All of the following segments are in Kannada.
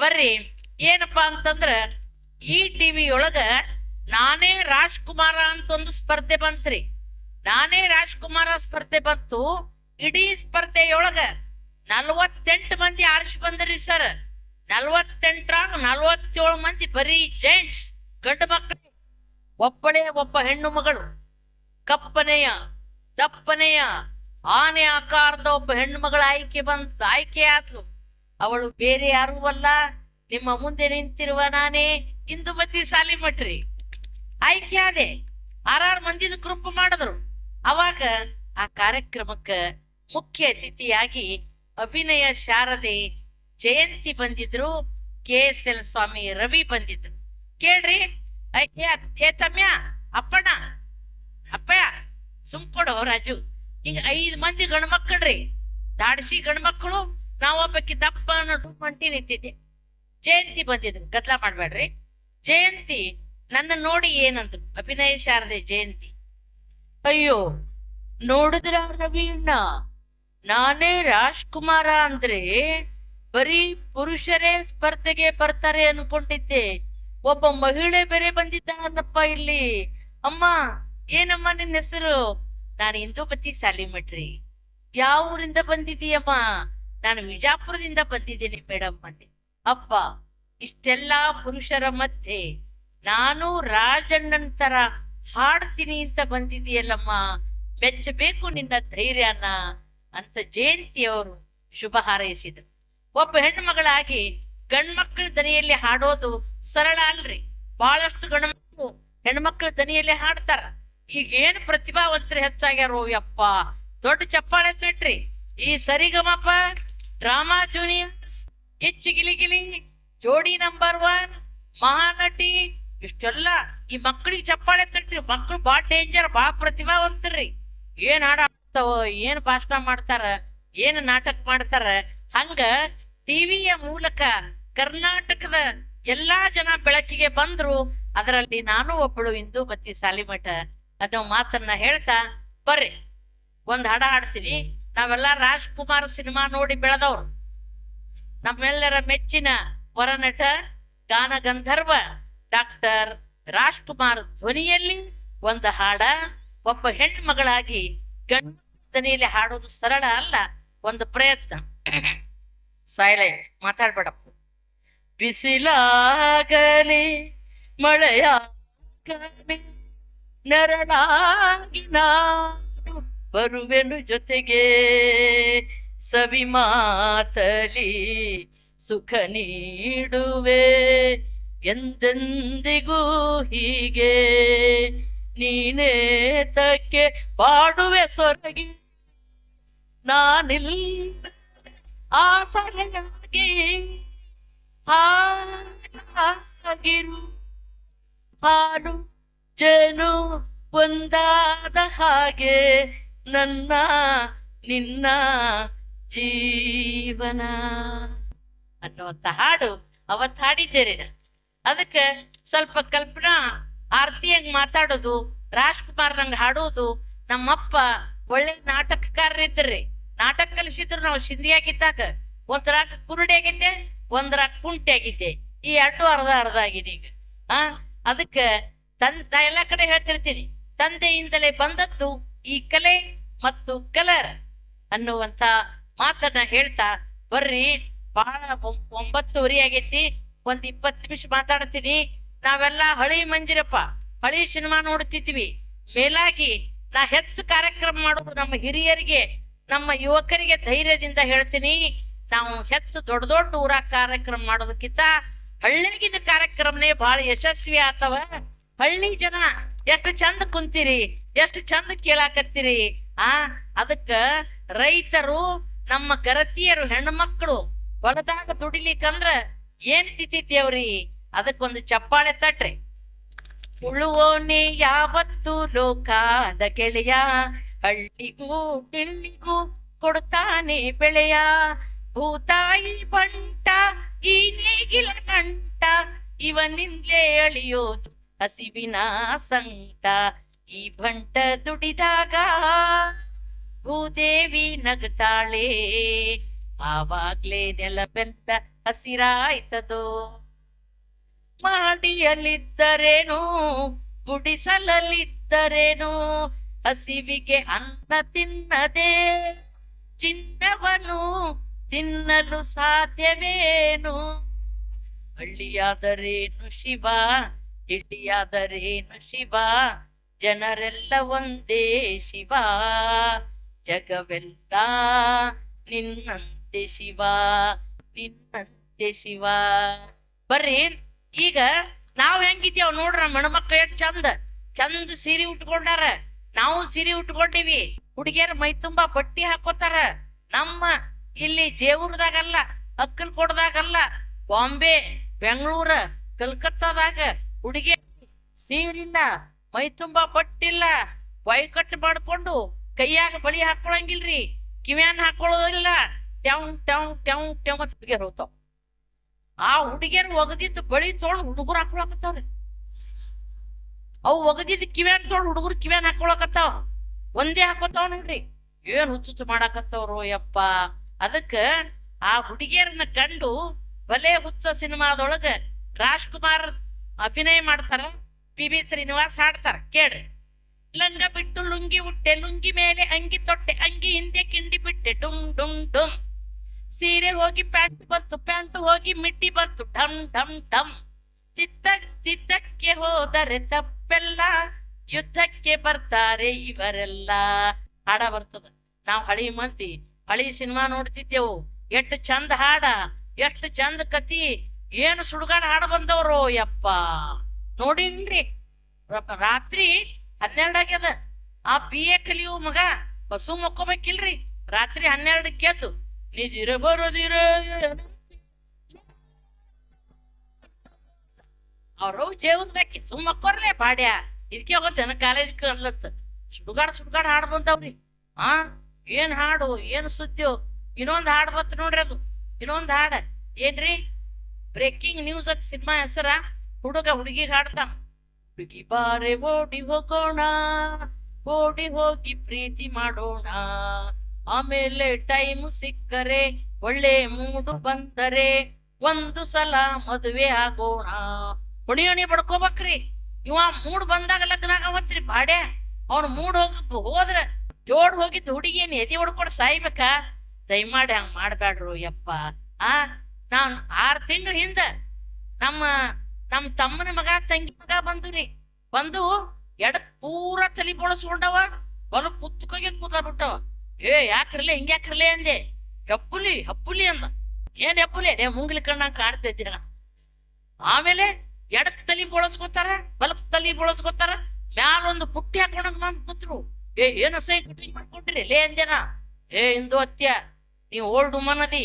ಬರ್ರಿ. ಏನಪ್ಪಾ ಅಂತಂದ್ರ ಈ ಟಿವಿ ಒಳಗ ನಾನೇ ರಾಜ್ಕುಮಾರ ಅಂತ ಒಂದು ಸ್ಪರ್ಧೆ ಬಂತ್ರಿ. ನಾನೇ ರಾಜ್ಕುಮಾರ ಸ್ಪರ್ಧೆ ಬಂತು. ಇಡೀ ಸ್ಪರ್ಧೆಯೊಳಗ ನಲ್ವತ್ತೆಂಟು ಮಂದಿ ಆರಿಸಿ ಬಂದ್ರಿ ಸರ್ ನಲ್ವತ್ತೆಂಟರಾಗ ನಲ್ವತ್ತೇಳು ಮಂದಿ ಬರೀ ಜೆಂಟ್ಸ್ ಗಂಡು ಮಕ್ಕಳು ಒಬ್ಬಳೇ ಒಬ್ಬ ಹೆಣ್ಣು ಮಗಳು, ಕಪ್ಪನೆಯ, ದಪ್ಪನೆಯ, ಆನೆ ಆಕಾರದ ಒಬ್ಬ ಹೆಣ್ಣು ಮಗಳ ಆಯ್ಕೆ ಬಂತು, ಆಯ್ಕೆ ಆದ್ಲು. ಅವಳು ಬೇರೆ ಯಾರೂ ಅಲ್ಲ. ನಿಮ್ಮ ಮುಂದೆ ನಿಂತಿರುವ ನಾನೇ. ಇಂದುಮತಿ ಸಾಲಿಮಟ್ರಿ ಆಯ್ಕೆ ಆದೆ. ಆರಾರು ಮಂದಿದ ಗ್ರೂಪ್ ಮಾಡಿದ್ರು. ಅವಾಗ ಆ ಕಾರ್ಯಕ್ರಮಕ್ಕ ಮುಖ್ಯ ಅತಿಥಿಯಾಗಿ ಅಭಿನಯ ಶಾರದೆ ಜಯಂತಿ ಬಂದಿದ್ರು. K S L Swamy Ravi ಬಂದಿದ್ರು. ಕೇಳ್ರಿ. ಏ ತಮ್ಯ, ಅಪ್ಪಣ್ಣ. ಅಪ್ಪ ಸುಮ್ಕೊಡು ರಾಜು. ಹಿಂಗ ಐದ್ ಮಂದಿ ಗಂಡ್ಮಕ್ಳ್ರಿ ದಾಡ್ಸಿ ಗಂಡ್ಮಕ್ಳು ನಾವೊಬ್ಬಕ್ಕೆ ದಪ್ಪ ಅನ್ನೋ ಮಂಟಿ ನಿಂತಿದ್ದೆ. ಜಯಂತಿ ಬಂದಿದ್ರು ಗದ್ಲ ಮಾಡ್ಬೇಡ್ರಿ. ಜಯಂತಿ ನನ್ನ ನೋಡಿ ಏನಂದ್ರು. ಅಭಿನಯ ಶಾರದೆ ಜಯಂತಿ. ಅಯ್ಯೋ, ನೋಡಿದ್ರ ರವೀಣ್ಣ? ನಾನೇ ರಾಜ್ಕುಮಾರ ಅಂದ್ರೆ ಬರೀ ಪುರುಷರೇ ಸ್ಪರ್ಧೆಗೆ ಬರ್ತಾರೆ ಅನ್ಕೊಂಡಿದ್ದೆ. ಒಬ್ಬ ಮಹಿಳೆ ಬೇರೆ ಬಂದಿದ್ದಾರಪ್ಪ ಇಲ್ಲಿ. ಅಮ್ಮ, ಏನಮ್ಮ ನಿನ್ನ ಹೆಸರು? ನಾನು ಸಾಲಿ ಸಾಲಿಮಟ್ರಿ ಯಾವ ಊರಿಂದ ಬಂದಿದ್ದೀಯಮ್ಮ? ನಾನು ವಿಜಾಪುರದಿಂದ ಬಂದಿದ್ದೀನಿ ಮೇಡಮ್ ಅಂದೆ ಅಪ್ಪ, ಇಷ್ಟೆಲ್ಲಾ ಪುರುಷರ ಮಧ್ಯೆ ನಾನು ರಾಜಣ್ಣನ ತರ ಹಾಡ್ತೀನಿ ಅಂತ ಬಂದಿದೆಯಲ್ಲಮ್ಮ ಮೆಚ್ಚಬೇಕು ನಿನ್ನ ಧೈರ್ಯನ ಅಂತ ಜಯಂತಿಯವರು ಶುಭ ಹಾರೈಸಿದ್ರು. ಒಬ್ಬ ಹೆಣ್ಣು ಮಗಳಾಗಿ ಗಂಡ್ಮಕ್ಳ ದನಿಯಲ್ಲಿ ಹಾಡೋದು ಸರಳ ಅಲ್ರಿ. ಬಹಳಷ್ಟು ಗಂಡ್ಮಕ್ಳು ಹೆಣ್ಮಕ್ಳ ದನಿಯಲ್ಲಿ ಹಾಡ್ತಾರ. ಈಗ ಏನ್ ಪ್ರತಿಭಾವಂತರು ಹೆಚ್ಚಾಗ್ಯಾರೋ ಯಪ್ಪ. ದೊಡ್ಡ ಚಪ್ಪಾಳೆ ತಟ್ರಿ. ಈ ಸರಿಗಮಪ ಡ್ರಾಮಾ ಜೂನಿಯರ್ಸ್ ಹೆಚ್ಚು ಗಿಲಿಗಿಲಿ ಗಿಲಿ ಜೋಡಿ ನಂಬರ್ ಒನ್ ಮಹಾನಟಿ, ಇಷ್ಟೆಲ್ಲ ಈ ಮಕ್ಕಳಿಗೆ ಚಪ್ಪಾಳೆ ತಟ್ಟಿ ಮಕ್ಕಳು ಬಾ ಡೇಂಜರ್ ಬಾಳ ಪ್ರತಿಭಾವಂತರ್ರಿ ಏನ್ ಹಾಡ ಆಡ್ತಾವೋ ಏನ್ ಭಾಷಣ ಮಾಡ್ತಾರ, ಏನ್ ನಾಟಕ ಮಾಡ್ತಾರ, ಹಂಗ ಟಿವಿಯ ಮೂಲಕ ಕರ್ನಾಟಕದ ಎಲ್ಲಾ ಜನ ಬೆಳಕಿಗೆ ಬಂದ್ರು. ಅದರಲ್ಲಿ ನಾನು ಒಬ್ಬಳು ಇಂದು ಮತ್ತಿ ಸಾಲಿಮಠ ಅನ್ನೋ ಮಾತನ್ನ ಹೇಳ್ತಾ ಬರ್ರಿ. ಒಂದ್ ಹಾಡ ಹಾಡ್ತೀನಿ. ನಾವೆಲ್ಲ ರಾಜ್ಕುಮಾರ್ ಸಿನಿಮಾ ನೋಡಿ ಬೆಳೆದವ್ರು. ನಮ್ಮೆಲ್ಲರ ಮೆಚ್ಚಿನ ವರನಟ ಗಾನ ಗಂಧರ್ವ, ಡಾಕ್ಟರ್ ರಾಜ್ಕುಮಾರ್ ಧ್ವನಿಯಲ್ಲಿ ಒಂದು ಹಾಡ, ಒಬ್ಬ ಹೆಣ್ಮಗಳಾಗಿ ಮಗಳಾಗಿ ಧ್ವನಿಯಲ್ಲಿ ಹಾಡೋದು ಸರಳ ಅಲ್ಲ, ಒಂದು ಪ್ರಯತ್ನ. ಸೈಲೆಂಟ್ ಮಾತಾಡ್ಬೇಡಪ್ಪ ಬಿಸಿಲಾಗಲಿ, ಮಳೆಯಾಗಲಿ, ನೆರಳಾಗಿ ನಾನು ಬರುವೆನು ಜೊತೆಗೆ. ಸವಿ ಮಾತಲಿ ಸುಖ ನೀಡುವೆ. ಎಂದೆಂದಿಗೂ ಹೀಗೆ. ನೀನೇ ತಕ್ಕೆ ಪಾಡುವೆ ಸೊರಗಿ. ನಾನಿಲ್ಲ ಆಸರೆಯಾಗಿ ಹಾಗಿರು ಹಾಡು, ಜೇನು, ಒಂದಾದ ಹಾಗೆ. ನನ್ನ, ನಿನ್ನ ಜೀವನ ಅನ್ನುವಂತ ಹಾಡು ಅವತ್ ಹಾಡಿದ್ದೇನೆ ನಾನು. ಅದಕ್ಕೆ ಸ್ವಲ್ಪ ಕಲ್ಪನಾ ಆರ್ತಿಯಾಗಿ ಮಾತಾಡೋದು, ರಾಜ್ಕುಮಾರ್ ನಂಗೆ ಹಾಡೋದು, ನಮ್ಮಪ್ಪ ಒಳ್ಳೆ ನಾಟಕಕಾರರಿದ್ರಿ ನಾಟಕ ಕಲಿಸಿದ್ರು ನಾವು ಸಿಂಧಿಯಾಗಿದ್ದಾಗ ಒಂದ್ರಾಗ ಕುರುಡಿ ಆಗಿದ್ದೆ ಒಂದ್ರಾಗ ಕುಂಟಿ ಆಗಿದ್ದೆ, ಈ ಎರಡು ಅರ್ಧ ಅರ್ಧ ಆಗಿದೆ ಈಗ ಆ, ಅದಕ್ಕೆ ತನ್, ನಾ ಎಲ್ಲಾ ಕಡೆ ಹೇಳ್ತಿರ್ತೀನಿ, ತಂದೆಯಿಂದಲೇ ಬಂದದ್ದು ಈ ಕಲೆ ಮತ್ತು ಕಲರ್ ಅನ್ನುವಂತ ಮಾತನ್ನ ಹೇಳ್ತಾ ಬರ್ರಿ. ಬಹಳ ಒಂಬತ್ತುವರೆ ಆಗೈತಿ. ಒಂದ್ ಇಪ್ಪತ್ತು ನಿಮಿಷ ಮಾತಾಡ್ತೀನಿ. ನಾವೆಲ್ಲ ಹಳಿ ಮಂಜಿರಪ್ಪ ಹಳಿ ಸಿನಿಮಾ ನೋಡ್ತಿದ್ವಿ. ಮೇಲಾಗಿ ನಾ ಹೆಚ್ಚು ಕಾರ್ಯಕ್ರಮ ಮಾಡೋದು ನಮ್ಮ ಹಿರಿಯರಿಗೆ, ನಮ್ಮ ಯುವಕರಿಗೆ ಧೈರ್ಯದಿಂದ ಹೇಳ್ತೀನಿ. ನಾವು ಹೆಚ್ಚು ದೊಡ್ಡ ದೊಡ್ಡ ಊರ ಕಾರ್ಯಕ್ರಮ ಮಾಡೋದಕ್ಕಿಂತ ಹಳ್ಳಿಗಿನ ಕಾರ್ಯಕ್ರಮನೇ ಬಹಳ ಯಶಸ್ವಿ ಆತವ. ಹಳ್ಳಿ ಜನ ಎಷ್ಟು ಚಂದ ಕುಂತೀರಿ, ಎಷ್ಟು ಚಂದ ಕೇಳಾಕತ್ತೀರಿ. ಆ, ಅದಕ್ಕ ರೈತರು ನಮ್ಮ ಗರತಿಯರು ಹೆಣ್ಮಕ್ಳು ಹೊಲದಾಗ ದುಡಿಲಿಕ್ಕಂದ್ರ ಏನ್ ತಿಂತಿದ್ದೇವ್ರಿ ಅದಕ್ಕೊಂದು ಚಪ್ಪಾಳೆ ತಟ್ರಿ. ಉಳುವೋನೆ ಯಾವತ್ತು ಲೋಕಾದ ಗೆಳೆಯ? ಹಳ್ಳಿಗೂ ಡಿಲ್ಲಿಗೂ ಕೊಡ್ತಾನೆ ಬೆಳೆಯ. ಭೂತಾಯಿ ಬಂಟ ಈ ನೇಗಿಲ ಕಂಟ ಇವನಿಂದಲೇ ಅಳಿಯೋದು ಹಸಿವಿನ ಸಂಕಟ ಈ ಬಂಟ ದುಡಿದಾಗ ಭೂದೇವಿ ನಗ್ತಾಳೆ. ಆವಾಗ್ಲೇ ನೆಲ ಬೆಂತ ಹಸಿರಾಯ್ತದೋ. ಮಾಡಿಯಲಿದ್ದರೇನು ಗುಡಿಸಲಲ್ಲಿದ್ದರೇನು? ಹಸಿವಿಗೆ ಅನ್ನ ತಿನ್ನದೆ ಚಿನ್ನವನು ತಿನ್ನಲು ಸಾಧ್ಯವೇನು? ಹಳ್ಳಿಯಾದರೇನು ಶಿವ, ಹಿಳ್ಳಿಯಾದರೇನು ಶಿವ? ಜನರೆಲ್ಲ ಒಂದೇ ಶಿವ. ಜಗವೆಲ್ಲ ನಿನ್ನಂತೆ ಶಿವ ನಿನ್ನಂತೆ ಶಿವ. ಬರ್ರಿ, ಈಗ ನಾವ್ ಹೆಂಗಿದ್ಯಾವ್ ನೋಡ್ರ ಮಣಮಕ್ಳು ಎಷ್ಟ್ ಚಂದ. ಚಂದ ಸೀರೆ ಉಟ್ಕೊಂಡಾರ. ನಾವು ಸೀರೆ ಉಟ್ಕೊಂಡಿವಿ. ಹುಡುಗಿಯರ್ ಮೈ ತುಂಬಾ ಬಟ್ಟಿ ಹಾಕೋತಾರ. ನಮ್ಮ ಇಲ್ಲಿ ಜೇವೂರ್ದಾಗಲ್ಲ ಅಕ್ಕಲ್ಕೋಟದಾಗಲ್ಲ ಬಾಂಬೆ, ಬೆಂಗಳೂರ, ಕಲ್ಕತ್ತಾದಾಗ ಹುಡುಗಿ ಸೀರಿಲ್ಲ ಮೈ ತುಂಬಾ ಬಟ್ಟಿಲ್ಲ ಕಟ್ ಮಾಡ್ಕೊಂಡು ಕೈಯಾಗ ಬಳಿ ಹಾಕೊಳಂಗಿಲ್ರಿ. ಕಿವ್ಯಾನ್ ಹಾಕೊಳ್ಳೋದಿಲ್ಲ ಟ್ಯಾವ್ ಟ್ಯಾವ್ ಟ್ಯಾವ್ ಟ್ಯಾವ್ ಅಂತ ಹುಡುಗಿಯರ್ ಹೋಗ್ತಾವ. ಆ ಹುಡುಗಿಯರ್ ಒಗದಿದ್ದು ಬಳಿ ತೊಗೊಂಡು ಹುಡುಗರು ಹಾಕೊಳಕತ್ತಾವ್ರಿ. ಅವು ಒಗದಿದ್ದು ಕಿವ್ಯಾನ್ ತೊಗೊಂಡು ಹುಡುಗರು ಕಿವ್ಯಾನ್ ಹಾಕೊಳಕತ್ತಾವ. ಒಂದೇ ಹಾಕೋತಾವ ನೋಡ್ರಿ. ಏನ್ ಹುಚ್ಚುಚ್ಚು ಮಾಡಾಕತ್ತವ್ರು ಯಪ್ಪ. ಅದಕ್ಕ ಆ ಹುಡುಗಿಯರನ್ನ ಕಂಡು ಬಲೆ ಹುಚ್ಚ ಸಿನಿಮಾದೊಳಗ ರಾಜ್ಕುಮಾರ್ ಅಭಿನಯ ಮಾಡ್ತಾರ. ಪಿ ಬಿ ಶ್ರೀನಿವಾಸ್ ಹಾಡ್ತಾರ, ಕೇಳ್ರಿ. ಲಂಗ ಬಿಟ್ಟು ಲುಂಗಿ ಉಟ್ಟೆ, ಲುಂಗಿ ಮೇಲೆ ಅಂಗಿ ತೊಟ್ಟೆ, ಅಂಗಿ ಹಿಂದೆ ಕಿಂಡಿ ಬಿಟ್ಟೆ, ಡುಂ ಡುಂ ಡುಂ. ಸೀರೆ ಹೋಗಿ ಪ್ಯಾಂಟ್ ಬಂತು, ಪ್ಯಾಂಟ್ ಹೋಗಿ ಮಿಟ್ಟಿ ಬಂತು ಡಮ್ ಡಮ್ ಡಮ್ ತಿತ್ತ ತಿದ್ದಕ್ಕೆ ಹೋದರೆ ತಪ್ಪೆಲ್ಲ, ಯುದ್ಧಕ್ಕೆ ಬರ್ತಾರೆ ಇವರೆಲ್ಲ. ಹಾಡ ಬರ್ತದ. ನಾವು ಹಳಿ ಮಂದಿ, ಹಳಿ ಸಿನಿಮಾ ನೋಡ್ತಿದ್ದೆವು. ಎಷ್ಟು ಚಂದ ಹಾಡ, ಎಷ್ಟು ಚಂದ ಕತಿ ಏನು ಸುಡುಗಾಡ ಹಾಡ ಬಂದವರು ಯಪ್ಪ. ನೋಡಿನ್ರಿ. ರ- ರಾತ್ರಿ ಹನ್ನೆರಡಾಗ್ಯದ ಆ ಪಿ ಎ ಕಲಿಯೋ ಮಗ ಬಸ್ಸು ಮಕ್ಕೋಬೇಕಿಲ್ರಿ. ರಾತ್ರಿ ಹನ್ನೆರಡಕ್ಕೆ ಎದ್ದು ನಿದಿರ ಬರೋದಿರ ಅವ್ರು ಜೇವದ್ಬೇಕಿ ಸುಮ್ಮ ಮಕ್ಕೋರ್ಲೆ ಪಾಡ್ಯ. ಇದಕ್ಕೆ ಹೋಗತ್ತೇನ ಕಾಲೇಜ್ ಕರ್ಲತ್ತ. ಸುಡುಗಾಡ ಸುಡುಗಾಡ ಹಾಡು ಬಂದವ್ರಿ. ಆ, ಏನ್ ಹಾಡು, ಏನ್ ಸುದ್ದಿಯೋ. ಇನ್ನೊಂದ್ ಹಾಡು ಬತ್ ನೋಡ್ರಿ ಅದು. ಇನ್ನೊಂದ್ ಹಾಡ. ಏನ್ರಿ? ಬ್ರೇಕಿಂಗ್ ನ್ಯೂಸ್ ಅತ್ ಸಿನಿಮಾ ಹೆಸರ? ಹುಡುಗ ಹುಡುಗಿ ಹಾಡ್ತಾನ ಹುಡುಗಿ ಬಾರೆ ಓಡಿ ಹೋಗೋಣ, ಓಡಿ ಹೋಗಿ ಪ್ರೀತಿ ಮಾಡೋಣ. ಆಮೇಲೆ ಟೈಮ್ ಸಿಕ್ಕರೆ, ಒಳ್ಳೆ ಮೂಡು ಬಂದರೆ ಒಂದು ಸಲ ಮದುವೆ ಆಗೋಣ. ಹೊಣಿ ಹೊಣಿ ಪಡ್ಕೋಬೇಕ್ರಿ. ಇವ ಮೂಡ್ ಬಂದಾಗ ಲಗ್ನ ಆಗವತ್ರಿ ಬಾಡೆ. ಅವ್ನು ಮೂಡ್ ಹೋಗ ಹೋದ್ರ ಜೋಡ್ ಹೋಗಿದ್ ಹುಡುಗಿ ಏನ್ ಎದಿ ಹೊಡ್ಕೊಂಡು ಸಾಯ್ಬೇಕಾ. ದಯಮಾಡಿ ಹಂಗ್ ಮಾಡ್ಬ್ಯಾಡ್ರು ಯಪ್ಪ. ಆ, ನಾನ್ ಆರ್ ತಿಂಗಳ ಹಿಂದ ನಮ್ಮ ನಮ್ ತಮ್ಮನ ಮಗ, ತಂಗಿ ಮಗ ಬಂದುರಿ ಬಂದು ಎಡ ಪೂರ ತಲಿ ಬೋಳಸ್ಕೊಂಡವ, ಬರ ಕುತ್ತಕೋಗಿ ಕೂತ ಬಿಟ್ಟವ ಏ ಯಾಕ್ರಲೆ ಹಿಂಗ್ ಯಾಕ್ರಲೆ ಅಂದೆ. ಹೆಪ್ಪುಲಿ ಹಪ್ಪುಲಿ ಅಂದ. ಏನ್ ಹೆಪ್ಪುಲಿ ಅದೇ ಮುಂಗ್ಲಿ ಕಣ್ಣಂಗ್ ಕಾಣ್ತಿದ್ದೀರ ಆಮೇಲೆ ಎಡಕ್ ತಲಿ ಬೋಳಸ್ಕೊತಾರ, ಬಲಕ್ ತಲಿ ಬೋಳಸ್ಕೊತಾರ, ಮ್ಯಾಲ ಒಂದು ಪುಟ್ಟಿ ಹಾಕೊಂಡಂಗ್ ಬಂದ್ ಕೂತ್ರು. ಏ, ಏನ ಸೈ ಕಟಿಂಗ್ ಮಾಡ್ಕೊಂಡ್ರಿ? ಲೇ ಅಂದೇನ ಏ, ಇಂದು ಅತ್ಯ ನೀವ್ ಓಲ್ಡ್ ಉಮನ್ ಅದಿ.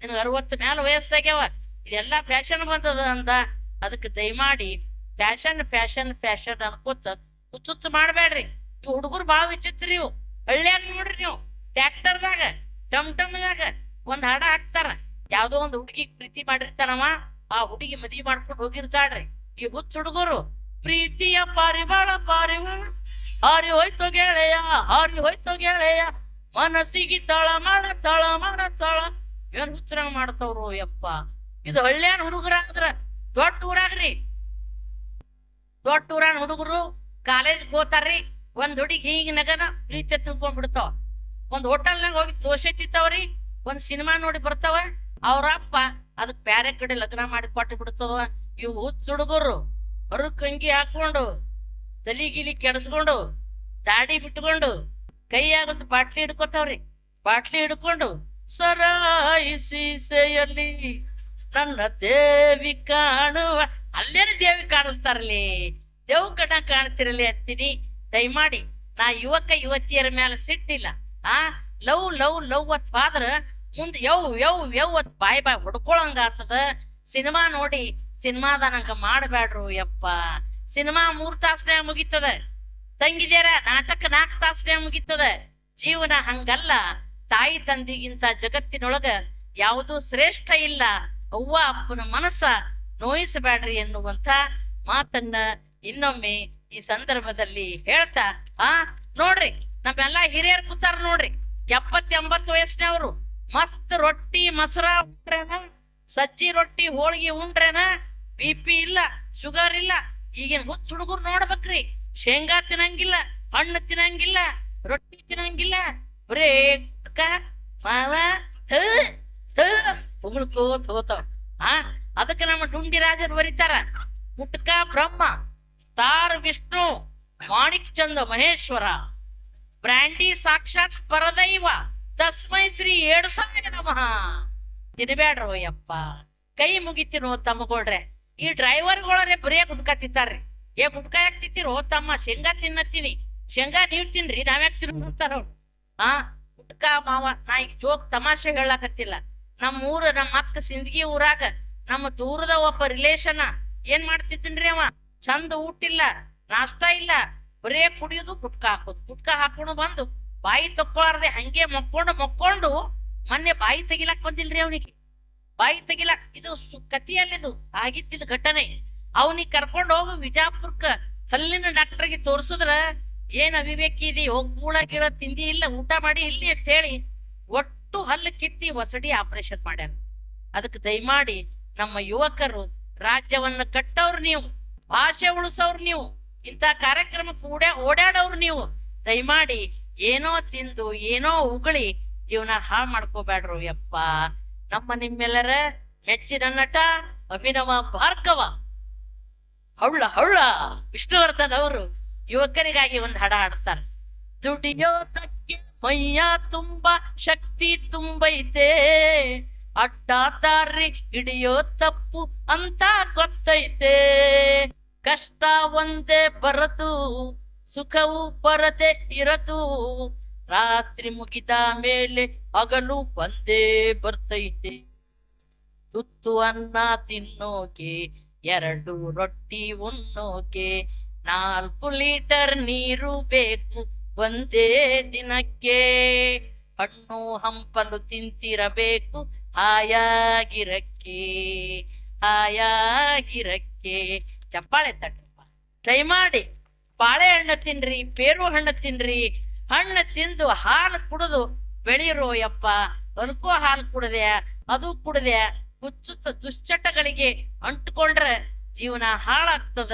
ನಿನಗ ಅರವತ್ತು ಮ್ಯಾಲ ವಯಸ್ಸಾಗ್ಯಾವ. ಇದೆಲ್ಲಾ ಫ್ಯಾಷನ್ ಬಂದದ ಅಂತ. ಅದಕ್ಕೆ ದಯಮಾಡಿ ಫ್ಯಾಷನ್ ಫ್ಯಾಷನ್ ಫ್ಯಾಷನ್ ಅನ್ಕೋತ ಹುಚ್ಚುಚ್ಚು ಮಾಡ್ಬೇಡ್ರಿ ಈ ಹುಡುಗರು ಭಾಳ ವಿಚಿತ್ರ ಇವು. ಹಳ್ಳಿಯಾಗ ನೋಡ್ರಿ ನೀವು, ಟ್ಯಾಕ್ಟರ್ದಾಗ, ಟಮ್ ಟಮ್ದಾಗ ಒಂದ್ ಹಾಡ ಹಾಕ್ತಾರ. ಯಾವ್ದೋ ಒಂದ್ ಹುಡುಗಿ ಪ್ರೀತಿ ಮಾಡಿರ್ತಾನವ, ಆ ಹುಡುಗಿ ಮದ್ವಿ ಮಾಡ್ಕೊಂಡು ಹೋಗಿರ್ತಾಳ್ರಿ. ಈ ಹುಚ್ಚು ಹುಡುಗರು, ಪ್ರೀತಿಯ ಪಾರಿವಾಳ ಪಾರಿವಾಳ ಹಾರಿ ಹೋಯ್ತು ಗೆಳೆಯ, ಹಾರಿ ಹೋಯ್ತು ಗೆಳೆಯ, ಮನಸ್ಸಿಗೆ ತಳ ಮಾಡ ತಳ ಮಾಡ, ತಳ. ಏನ್ ಹುಚ್ಚರಂಗ ಮಾಡ್ತಾವ್ರು ಯಪ್ಪ. ಇದು ಹಳ್ಳಿಯನ್ ಹುಡುಗರಾದ್ರ ದೊಡ್ಡ ಊರಾಗ್ರಿ. ದೊಡ್ಡ ಊರಾನ ಹುಡುಗರು ಕಾಲೇಜ್ ಹೋತಾರ್ರಿ ಒಂದ್ ಹುಡುಗಿ ಹಿಂಗ ನಗನ ಪ್ರೀತಿ ತಿಳ್ಕೊಂಡ್ ಬಿಡ್ತಾವ ಒಂದ್ ಹೋಟೆಲ್ನಾಗ ಹೋಗಿ ದೋಸೆ ತಿಂತಾವ್ರಿ. ಒಂದ್ ಸಿನಿಮಾ ನೋಡಿ ಬರ್ತಾವ. ಅವ್ರ ಅಪ್ಪ ಅದಕ್ ಬ್ಯಾರೆ ಕಡೆ ಲಗ್ನ ಮಾಡಿ ಕೊಟ್ಟು ಬಿಡ್ತಾವ. ಇವು ಹುಚ್ಚ ಹುಡುಗರು. ಹೊರಕ್ ಅಂಗಿ ಹಾಕೊಂಡು ತಲಿ ಗಿಲಿ ಕೆಡಸ್ಕೊಂಡು, ದಾಡಿ ಬಿಟ್ಕೊಂಡು ಕೈಯಾಗ ಒಂದು ಬಾಟ್ಲಿ ಹಿಡ್ಕೊತಾವ್ರಿ. ಬಾಟ್ಲಿ ಹಿಡ್ಕೊಂಡು ಸರಾಯಿಸಿ ಸೆಯಲ್ಲಿ ನನ್ನ ದೇವಿ ಕಾಣುವ, ಅಲ್ಲೇನು ದೇವಿ ಕಾಣಿಸ್ತಾರಲಿ ದೇವ್ ಕಣ ಕಾಣ್ತಿರಲಿ ಅಂತೀನಿ. ದಯಮಾಡಿ, ನಾ ಯುವಕ ಯುವತಿಯರ ಮೇಲೆ ಸಿಟ್ಟಿಲ್ಲ. ಆ, ಲವ್ ಲವ್ ಲವ್ ಅತ್ ಫಾದ್ರ ಮುಂದ್ ಯವ್ ಯವ್ ಯವ್ ಅತ್ ಬಾಯ್ ಬಾಯ್ ಹೊಡ್ಕೊಳಂಗ ಆತದ ಸಿನಿಮಾ ನೋಡಿ ಸಿನಿಮಾದನಂಗ ಮಾಡಬೇಡ್ರು ಯಪ್ಪ. ಸಿನಿಮಾ ಮೂರ್ ತಾಸನೇ ಮುಗಿತದ. ತಂಗಿದ್ಯಾರ ನಾಟಕ ನಾಲ್ಕು ತಾಸನೇ ಮುಗಿತದ. ಜೀವನ ಹಂಗಲ್ಲ. ತಾಯಿ ತಂದಿಗಿಂತ ಜಗತ್ತಿನೊಳಗ ಯಾವುದು ಶ್ರೇಷ್ಠ ಇಲ್ಲ. ಅವ್ವ ಅಪ್ಪನ ಮನಸ್ಸ ನೋಯಿಸಬೇಡ್ರಿ ಎನ್ನುವಂತ ಮಾತನ್ನ ಇನ್ನೊಮ್ಮೆ ಈ ಸಂದರ್ಭದಲ್ಲಿ ಹೇಳ್ತಾ, ಆ, ನೋಡ್ರಿ, ನಮ್ಮೆಲ್ಲಾ ಹಿರಿಯರ್ ಕೂತಾರ ನೋಡ್ರಿ ಎಪ್ಪತ್ ಎಂಬತ್ತು ವಯಸ್ಸಿನವರು, ಮಸ್ತ್ ರೊಟ್ಟಿ ಮೊಸರ ಉಂಡ್ರೇನ, ಸಜ್ಜಿ ರೊಟ್ಟಿ ಹೋಳಿಗೆ ಉಂಡ್ರೇನ, ಬಿ ಪಿ ಇಲ್ಲ, ಶುಗರ್ ಇಲ್ಲ, ಈಗಿನ ಹುಚ್ಚ ಹುಡುಗರು ನೋಡ್ಬೇಕ್ರಿ, ಶೇಂಗಾ ತಿನ್ನಂಗಿಲ್ಲ, ಹಣ್ಣು ತಿನ್ನಂಗಿಲ್ಲ, ರೊಟ್ಟಿ ತಿನ್ನಂಗಿಲ್ಲ, ಬರೇ ಮಾವ ಉಗುಳ್ಕೋತ ಹೋತಾವ ಆ, ಅದಕ್ಕೆ ನಮ್ಮ ಡುಂಡಿ ರಾಜರು ಬರೀತಾರ. ಗುಟ್ಕ ಬ್ರಹ್ಮ, ಸ್ಟಾರ್ ವಿಷ್ಣು ಮಾಣಿಕ್ ಚಂದ ಮಹೇಶ್ವರ, ಬ್ರ್ಯಾಂಡಿ ಸಾಕ್ಷಾತ್ ಪರದೈವ, ತಸ್ಮೈ ಶ್ರೀ ಸಾವಿರ ನಮಃ. ತಿನ್ಬೇಡ್ರೋ ಯಪ್ಪ ಕೈ ಮುಗಿತೀನೋ ತಮ್ಮಗಳ್ರೆ ಈ ಡ್ರೈವರ್ಗಳೇ ಬರೇ ಗುಡ್ಕ ತಿಂತಾರ್ರಿ ಏ ಗುಡ್ಕ ಯಾಕೆ ತಿಂತೀರೋ? ತಮ್ಮ ಶೇಂಗಾ ತಿನ್ನತ್ತೀನಿ. ಶೇಂಗಾ ನೀವ್ ತಿನ್ರಿ ನಾವ್ಯಾಕ್ ತಿನ್ನುತ್ತಾರ ಅವ್ರು. ಆ ಗುಡ್ಕ ಮಾವ, ನಾ ಈಗ ಜೋಕ್ ತಮಾಷೆ ಹೇಳಾಕತ್ತಿಲ್ಲ. ನಮ್ಮ ಊರ ನಮ್ಮ ಅಕ್ಕ ಸಿಂದಗಿ ಊರಾಗ ನಮ್ಮ ದೂರದ ಒಬ್ಬ ರಿಲೇಶನ್ ಏನ್ ಮಾಡ್ತಿತ್ತನ್ರಿ ಅವ? ಚಂದ ಊಟ ಇಲ್ಲ, ನಾಷ್ಟಾ ಇಲ್ಲ, ಬರೇ ಕುಡಿಯೋದು ಗುಟ್ಕ ಹಾಕೋದು. ಗುಟ್ಕ ಹಾಕೊಂಡು ಬಂದು ಬಾಯಿ ತಕ್ಕೊಳಾರ್ದೆ ಹಂಗೆ ಮಕ್ಕೊಂಡು ಮಕ್ಕೊಂಡು ಮೊನ್ನೆ ಬಾಯಿ ತೆಗಿಲಕ್ ಬಂದಿಲ್ರಿ ಅವನಿಗೆ. ಬಾಯಿ ತೆಗಿಲಕ್, ಇದು ಕತಿಯಲ್ಲಿದು ಆಗಿದ್ದಿದ್ ಘಟನೆ. ಅವನಿಗೆ ಕರ್ಕೊಂಡು ಹೋಗಿ ವಿಜಾಪುರಕ್ಕ ಹಲ್ಲಿನ ಡಾಕ್ಟರ್ಗೆ ತೋರ್ಸಿದ್ರ, ಏನ್ ಅವಿವೇಕಿ ಇದೆ ಹೋಗ್ಬೂಳ ಗಿಡ ತಿಂದಿ ಇಲ್ಲ, ಊಟ ಮಾಡಿ ಇಲ್ಲಿ ಅಂತ ಹೇಳಿ ಹಲ್ಲು ಕಿತ್ತಿ ಹೊಸಡಿ ಆಪರೇಷನ್ ಮಾಡ್ಯಾರ ಅದಕ್ಕೆ ದಯಮಾಡಿ ನಮ್ಮ ಯುವಕರು, ರಾಜ್ಯವನ್ನ ಕಟ್ಟವ್ರು ನೀವು, ಭಾಷೆ ಉಳಿಸೋರು ನೀವು, ಇಂಥ ಕಾರ್ಯಕ್ರಮ ಕೂಡ ಓಡಾಡೋರು ನೀವು, ದಯಮಾಡಿ ಏನೋ ತಿಂದು, ಏನೋ ಉಗುಳಿ ಜೀವನ ಹಾಳು ಮಾಡ್ಕೋಬೇಡ್ರು ಯಪ್ಪ. ನಮ್ಮ ನಿಮ್ಮೆಲ್ಲರ ಮೆಚ್ಚಿನ ನಟ, ಅಭಿನವ ಭಾರ್ಗವ, ಹೌಳ ಹೌಳ, ವಿಷ್ಣುವರ್ಧನ್ ಅವರು ಯುವಕರಿಗಾಗಿ ಒಂದು ಹಾಡ ದುಡಿಯೋ ದುಡಿಯೋದಕ್ಕೆ ಮೈಯ ತುಂಬಾ ಶಕ್ತಿ ತುಂಬೈತೆ. ಅಡ್ಡ ದಾರಿ ಹಿಡಿಯೋ ತಪ್ಪು ಅಂತ ಗೊತ್ತೈತೆ. ಕಷ್ಟ ಒಂದೇ ಬರದು, ಸುಖವು ಬರದೆ ಇರದು. ರಾತ್ರಿ ಮುಗಿದ ಮೇಲೆ ಹಗಲು ಒಂದೇ ಬರ್ತೈತೆ. ತುತ್ತು ಅನ್ನ ತಿನ್ನೋಕೆ, ಎರಡು ರೊಟ್ಟಿ ಉಣ್ಣೋಕೆ, ನಾಲ್ಕು ಲೀಟರ್ ನೀರು ಬೇಕು. ಒಂದೇ ದಿನಕ್ಕೆ ಹಣ್ಣು ಹಂಪಲು ತಿಂತಿರಬೇಕು. ಹಾಯಾಗಿರಕ್ಕೆ ಹಾಯಾಗಿರಕ್ಕೆ. ಚಪ್ಪಾಳೆ ತಟ್ಟಪ್ಪ. ಟ್ರೈ ಮಾಡಿ. ಬಾಳೆಹಣ್ಣು ತಿನ್ರಿ ಪೇರು ಹಣ್ಣು ತಿನ್ರಿ. ಹಣ್ಣು ತಿಂದು ಹಾಲು ಕುಡಿದು ಬೆಳೆಯಿರೋ ಯಪ್ಪ. ಅದಕ್ಕೂ ಹಾಲು ಕುಡದೆ, ಅದು ಕುಡದೆ. ಹುಚ್ಚುತ್ತ ದುಶ್ಚಟಗಳಿಗೆ ಅಂಟ್ಕೊಂಡ್ರೆ ಜೀವನ ಹಾಳಾಗ್ತದ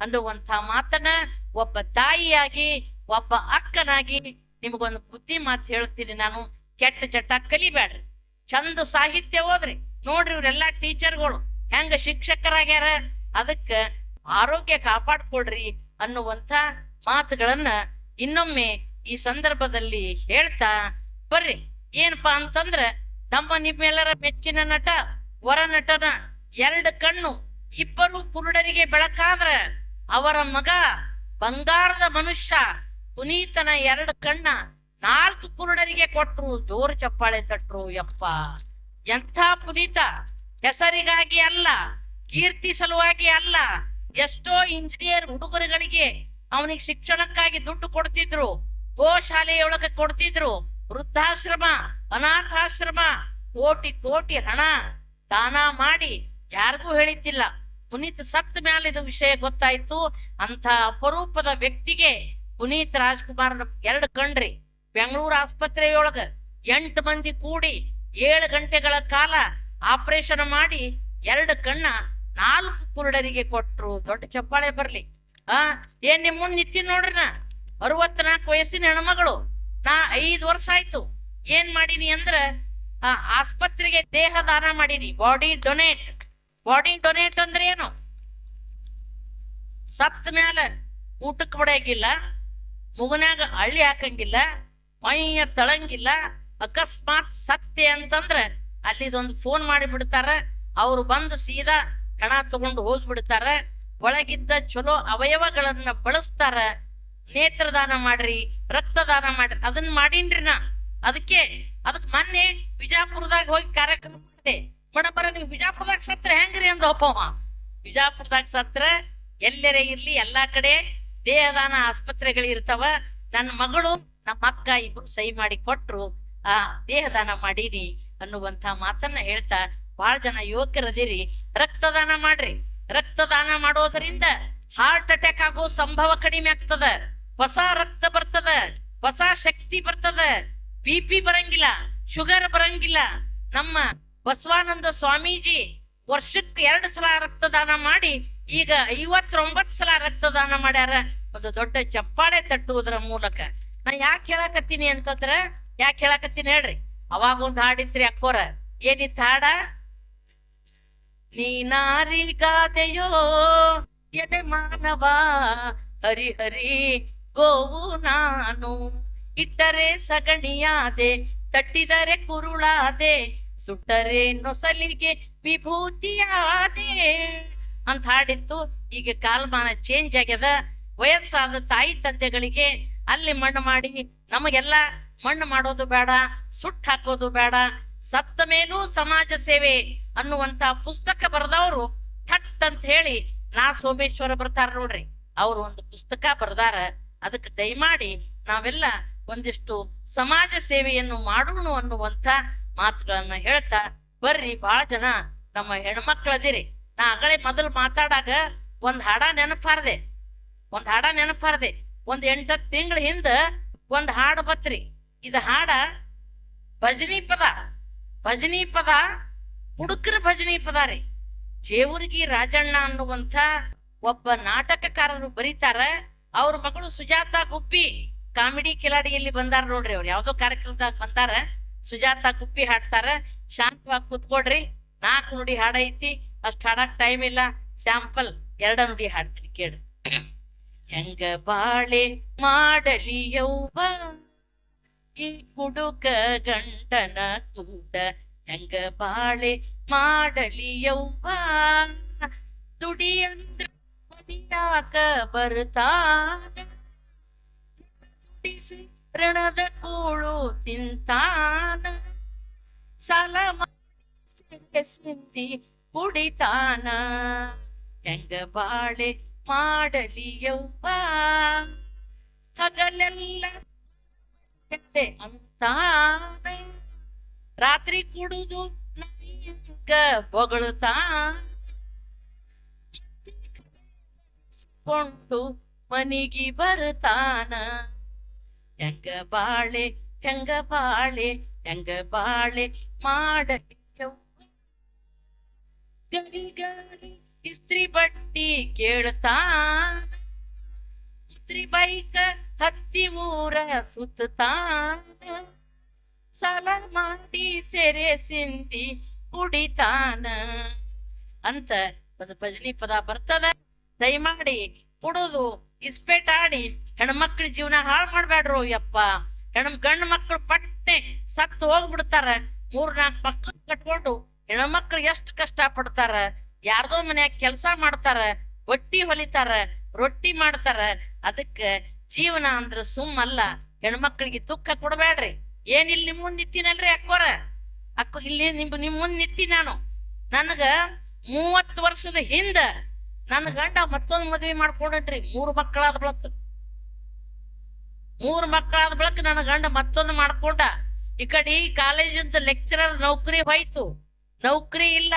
ಅನ್ನುವಂಥ ಮಾತನ್ನ ಒಬ್ಬ ತಾಯಿಯಾಗಿ ಒಬ್ಬ ಅಕ್ಕನಾಗಿ ನಿಮಗೊಂದು ಬುದ್ಧಿ ಮಾತು ಹೇಳುತ್ತೀನಿ. ನಾನು ಕೆಟ್ಟ ಚಟ ಕಲಿಬೇಡ್ರಿ. ಚಂದ ಸಾಹಿತ್ಯ ಹೋದ್ರಿ ನೋಡ್ರಿ ಇವ್ರೆಲ್ಲಾ ಟೀಚರ್ಗಳು. ಹೆಂಗ ಶಿಕ್ಷಕರಾಗ್ಯಾರ? ಅದಕ್ಕ ಆರೋಗ್ಯ ಕಾಪಾಡ್ಕೊಳ್ರಿ ಅನ್ನುವಂಥ ಮಾತುಗಳನ್ನ ಇನ್ನೊಮ್ಮೆ ಈ ಸಂದರ್ಭದಲ್ಲಿ ಹೇಳ್ತಾ ಬರ್ರಿ. ಏನಪ್ಪಾ ಅಂತಂದ್ರ, ನಮ್ಮ ನಿಮ್ಮೆಲ್ಲರ ಮೆಚ್ಚಿನ ನಟ, ವರ ನಟನ ಎರಡು ಕಣ್ಣು ಇಬ್ಬರು ಕುರುಡರಿಗೆ ಬೆಳಕಾದ್ರ ಅವರ ಮಗ ಬಂಗಾರದ ಮನುಷ್ಯ ಪುನೀತನ ಎರಡು ಕಣ್ಣ ನಾಲ್ಕು ಕುರುಡರಿಗೆ ಕೊಟ್ರು, ಜೋರು ಚಪ್ಪಾಳೆ ತಟ್ರು, ಯಪ್ಪ. ಎಂಥ ಪುನೀತ? ಹೆಸರಿಗಾಗಿ ಅಲ್ಲ, ಕೀರ್ತಿ ಸಲುವಾಗಿ ಅಲ್ಲ, ಎಷ್ಟೋ ಇಂಜಿನಿಯರ್ ಹುಡುಗರುಗಳಿಗೆ ಅವನಿಗೆ ಶಿಕ್ಷಣಕ್ಕಾಗಿ ದುಡ್ಡು ಕೊಡ್ತಿದ್ರು, ಗೋಶಾಲೆಯೊಳಗೆ ಕೊಡ್ತಿದ್ರು, ವೃದ್ಧಾಶ್ರಮ, ಅನಾಥಾಶ್ರಮ, ಕೋಟಿ ಕೋಟಿ ಹಣ ದಾನ ಮಾಡಿ ಯಾರಿಗೂ ಹೇಳಿದ್ದಿಲ್ಲ. ಪುನೀತ್ ಸತ್ ಮ್ಯಾಲಿದ ವಿಷಯ ಗೊತ್ತಾಯ್ತು. ಅಂತ ಅಪರೂಪದ ವ್ಯಕ್ತಿಗೆ ಪುನೀತ್ ರಾಜ್ಕುಮಾರ್ ಎರಡು ಕಣ್ರಿ ಬೆಂಗಳೂರು ಆಸ್ಪತ್ರೆಯೊಳಗ ಎಂಟು ಮಂದಿ ಕೂಡಿ ಏಳು ಗಂಟೆಗಳ ಕಾಲ ಆಪರೇಷನ್ ಮಾಡಿ ಎರಡು ಕಣ್ಣ ನಾಲ್ಕು ಕುರುಡರಿಗೆ ಕೊಟ್ರು. ದೊಡ್ಡ ಚಪ್ಪಾಳೆ ಬರ್ಲಿ. ಆ, ಏನ್ ನಿಮ್ ಮುಂದ್ ನಿಂತೀನಿ ನೋಡ್ರಿನ ಅರವತ್ನಾಲ್ಕು ವಯಸ್ಸಿನ ಹೆಣ್ಮಗಳು. ನಾ ಐದು ವರ್ಷ ಆಯ್ತು. ಏನ್ ಮಾಡೀನಿ ಅಂದ್ರ, ಆ, ಆಸ್ಪತ್ರೆಗೆ ದೇಹ ದಾನ ಮಾಡೀನಿ. Body donate. ಬಾಡಿ ಡೊನೇಟ್ ಅಂದ್ರೆ ಏನು? ಸತ್ತ ಮ್ಯಾಲ ಊಟಕ್ಕೆ ಬಡಿಯಂಗಿಲ್ಲ ಮುಗನ್ಯಾಗ ಹಳ್ಳಿ ಹಾಕಂಗಿಲ್ಲ, ಮೈಯ ತಳಂಗಿಲ್ಲ, ಅಕಸ್ಮಾತ್ ಸತ್ಯ ಅಂತಂದ್ರ ಅಲ್ಲಿದೊಂದು ಫೋನ್ ಮಾಡಿ ಬಿಡ್ತಾರ ಅವ್ರು ಬಂದು ಸೀದಾ ಹಣ ತಗೊಂಡು ಹೋಗ್ಬಿಡ್ತಾರ, ಒಳಗಿದ್ದ ಚಲೋ ಅವಯವಗಳನ್ನ ಬಳಸ್ತಾರ, ನೇತ್ರದಾನ ಮಾಡ್ರಿ, ರಕ್ತದಾನ ಮಾಡ್ರಿ ಅದನ್ನ ಮಾಡೀನ್ರಿ ನಾ. ಅದಕ್ಕೆ ಅದಕ್ ಮೊನ್ನೆ ಬಿಜಾಪುರದಾಗ ಹೋಗಿ ಕಾರ್ಯಕ್ರಮ ಮಾಡಿದೆ. ಮೇಡಮರ ನೀವು ಬಿಜಾಪುರದಾಗ ಸತ್ರ ಹೆಂಗ್ರಿ ಅಂದ ಒಪ್ಪವ ಬಿಜಾಪುರದಾಗ ಸತ್ರ ಎಲ್ಲರೇ ಇರ್ಲಿ, ಎಲ್ಲಾ ಕಡೆ ದೇಹದಾನ ಆಸ್ಪತ್ರೆಗಳು ಇರ್ತಾವ. ನನ್ನ ಮಗಳು, ನಮ್ಮ ಅಕ್ಕ ಇಬ್ರು ಸಹಿ ಮಾಡಿ ಕೊಟ್ರು, ಆ, ದೇಹದಾನ ಮಾಡೀನಿ ಅನ್ನುವಂತ ಮಾತನ್ನ ಹೇಳ್ತಾ ಬಹಳ ಜನ ಯುವಕರದಿರಿ ರಕ್ತದಾನ ಮಾಡ್ರಿ. ರಕ್ತದಾನ ಮಾಡೋದರಿಂದ ಹಾರ್ಟ್ ಅಟ್ಯಾಕ್ ಆಗೋ ಸಂಭವ ಕಡಿಮೆ ಆಗ್ತದ. ಹೊಸ ರಕ್ತ ಬರ್ತದ, ಹೊಸ ಶಕ್ತಿ ಬರ್ತದ. ಬಿ ಪಿ ಬರಂಗಿಲ್ಲ ಶುಗರ್ ಬರಂಗಿಲ್ಲ. ನಮ್ಮ ಬಸವಾನಂದ ಸ್ವಾಮೀಜಿ ವರ್ಷಕ್ಕೆ ಎರಡು ಸಲ ರಕ್ತದಾನ ಮಾಡಿ, ಈಗ ಐವತ್ತೊಂಬತ್ತು ಸಲ ರಕ್ತದಾನ ಮಾಡ್ಯಾರ. ಒಂದು ದೊಡ್ಡ ಚಪ್ಪಾಳೆ ತಟ್ಟುವುದರ ಮೂಲಕ. ನಾ ಯಾಕೆ ಹೇಳಕತ್ತೀನಿ ಅಂತಂದ್ರ, ಯಾಕೆ ಹೇಳಕತ್ತೀನಿ ಹೇಳ್ರಿ. ಅವಾಗ ಒಂದ್ ಹಾಡಿತ್ರಿ ಅಕ್ಕೋರ ಏನಿತ್ತು ಹಾಡ? ನೀನಾರಿಗಾದೆಯೋ ಎದೆ ಮಾನವ, ಹರಿ ಹರಿ ಗೋವು ನಾನು. ಇಟ್ಟರೆ ಸಗಣಿಯಾದೆ, ತಟ್ಟಿದರೆ ಕುರುಳಾದೆ, ಸುಟ್ಟರೆ ನೊಸಲಿಗೆ ವಿಭೂತಿಯಾದೆ. ಅಂತ ಹಾಡಿತ್ತು. ಈಗ ಕಾಲಮಾನ ಚೇಂಜ್ ಆಗ್ಯದ. ವಯಸ್ಸಾದ ತಾಯಿ ತಂದೆಗಳಿಗೆ ಅಲ್ಲಿ ಮಣ್ಣು ಮಾಡಿ, ನಮಗೆಲ್ಲ ಮಣ್ಣು ಮಾಡೋದು ಬೇಡ, ಸುಟ್ಟು ಹಾಕೋದು ಬೇಡ, ಸತ್ತ ಮೇಲೂ ಸಮಾಜ ಸೇವೆ ಅನ್ನುವಂತ ಪುಸ್ತಕ ಬರೆದವರು ಥಟ್ ಅಂತ ಹೇಳಿ ನಾ ಸೋಮೇಶ್ವರ ಬರ್ತಾರ ನೋಡ್ರಿ. ಅವರು ಒಂದು ಪುಸ್ತಕ ಬರ್ದಾರ. ಅದಕ್ಕೆ ದಯಮಾಡಿ ನಾವೆಲ್ಲ ಒಂದಿಷ್ಟು ಸಮಾಜ ಸೇವೆಯನ್ನು ಮಾಡೋಣ ಅನ್ನುವಂತ ಮಾತುಗಳನ್ನ ಹೇಳ್ತಾ ಬರ್ರಿ. ಬಹಳ ಜನ ನಮ್ಮ ಹೆಣ್ಮಕ್ಳದಿರಿ. ನಾ ಅಗಳೇ ಮೊದಲು ಮಾತಾಡಾಗ ಒಂದ್ ಹಾಡ ನೆನಪಾರ್ದೆ. ಒಂದ್ ಹಾಡ ನೆನಪಾರ್ದೆ. ಒಂದ್ ಎಂಟತ್ತು ತಿಂಗಳ ಹಿಂದ ಒಂದ್ ಹಾಡು ಬತ್ರಿ. ಇದ ಹಾಡ ಭಜನಿ ಪದ. ಭಜನಿ ಪದ ಹುಡುಕ್ರ ಭಜನಿ ಪದ ರೀ. ಜೇವರ್ಗಿ ರಾಜಣ್ಣ ಅನ್ನುವಂಥ ಒಬ್ಬ ನಾಟಕಕಾರರು ಬರೀತಾರ. ಅವ್ರ ಮಗಳು ಸುಜಾತ ಗುಪ್ಪಿ ಕಾಮಿಡಿ ಕಿಲಾಡಿಯಲ್ಲಿ ಬಂದಾರ ನೋಡ್ರಿ ಅವ್ರು. ಯಾವ್ದೋ ಕಾರ್ಯಕ್ರಮದಾಗ ಬಂದಾರ. ಸುಜಾತ ಗುಪ್ಪಿ ಹಾಡ್ತಾರ. ಶಾಂತವಾಗಿ ಕೂತ್ಕೊಡ್ರಿ ನಾಲ್ಕು ನುಡಿ ಹಾಡ ಐತಿ. ಅಷ್ಟು ಹಾಡಕ್ ಟೈಮ್ ಇಲ್ಲ. ಸ್ಯಾಂಪಲ್ ಎರಡ ನುಡಿ ಹಾಡ್ತೀನಿ ಕೇಳ್ರಿ ಹೆಂಗ ಬಾಳೆ ಮಾಡಲಿ ಯೌವ ಈ ಹುಡುಗ ಗಂಡನ ಕೂಡ ಹೆಂಗ ಬಾಳೆ ಮಾಡಲಿ ಯೌವ ದುಡಿ ಅಂದ್ರ ಬಡಿಯಾಕ ಬರ್ತಾನ ದುಡಿಸಿ ರಣದ ಕೂಳು ತಿಂತಾನ ಸಾಲ ಮಾಡಿ ಸಿಂಧಿ ಸಿಂಧಿ ಕುಡಿತಾನ ಹೆಂಗ ಬಾಳೆ ಮಾಡಲಿ ಯೌವ ಹಗಲೆಲ್ಲ ಅಂತಾನೆ. ರಾತ್ರಿ ಕುಡಿದು ಬೊಗಳುತ್ತಾನ. ಕೊಂಡು ಮನಿಗೆ ಬರ್ತಾನ. ಹೆಂಗ ಬಾಳೆ ಹೆಂಗ ಬಾಳೆ ಹೆಂಗ ಬಾಳೆ ಮಾಡಲಿ. ಗರಿ ಗರಿ ಇಸ್ತ್ರಿ ಬಟ್ಟಿ ಕೇಳ್ತಾ? ಇಸ್ತ್ರಿ ಬೈಕ ಹತ್ತಿ ಊರ ಸುತ್ತಾನ ಸಾಲ ಮಾಡಿ ಸೆರೆ ಸಿಂದಿ ಕುಡಿತಾನ? ಅಂತ ಭಜನಿ ಪದ ಬರ್ತದ. ದಯಮಾಡಿ ಕುಡುದು ಇಸ್ಪೇಟ್ ಆಡಿ ಹೆಣ್ಮಕ್ಳ ಜೀವನ ಹಾಳು ಮಾಡ್ಬೇಡ್ರು ಯಪ್ಪ. ಹೆಣ್, ಗಂಡ್ ಮಕ್ಳು ಪಟ್ಟೆ ಸತ್ತು ಹೋಗ್ಬಿಡ್ತಾರ. ಮೂರ್ನಾಲ್ಕು ಮಕ್ಳು ಕಟ್ಕೊಂಡು ಹೆಣ್ಮಕ್ಳು ಎಷ್ಟು ಕಷ್ಟ ಪಡ್ತಾರ? ಯಾರ್ದೋ ಮನ್ಯಾಗ ಕೆಲಸ ಮಾಡ್ತಾರ, ಒಟ್ಟಿ ಹೊಲಿತಾರ, ರೊಟ್ಟಿ ಮಾಡ್ತಾರ, ಅದಕ್ಕ ಜೀವನ ಅಂದ್ರ ಸುಮ್ಮಲ್ಲ, ಹೆಣ್ಮಕ್ಳಿಗೆ ದುಃಖ ಕೊಡಬೇಡ್ರಿ ಏನಿಲ್ಲ ನಿಮ್ ಮುಂದ್ ನಿಂತಿನಲ್ರಿ ಅಕ್ಕೋರ? ಅಕ್ಕ, ಇಲ್ಲಿ ನಿಮ್ ನಿಮ್ ಮುಂದ್ ನಿಂತಿ ನಾನು. ನನಗ ಮೂವತ್ ವರ್ಷದ ಹಿಂದ ನನ್ನ ಗಂಡ ಮತ್ತೊಂದು ಮದ್ವಿ ಮಾಡ್ಕೊಂಡ್ರಿ ಮೂರು ಮಕ್ಕಳಾದ ಬಳಕ. ಮೂರು ಮಕ್ಕಳಾದ ಬಳಕ ನನ್ನ ಗಂಡ ಮತ್ತೊಂದು ಮಾಡ್ಕೊಂಡ. ಈ ಕಡೆ ಕಾಲೇಜಿಂದ ಲೆಕ್ಚರರ್ ನೌಕರಿ ಹೋಯ್ತು. ನೌಕರಿ ಇಲ್ಲ.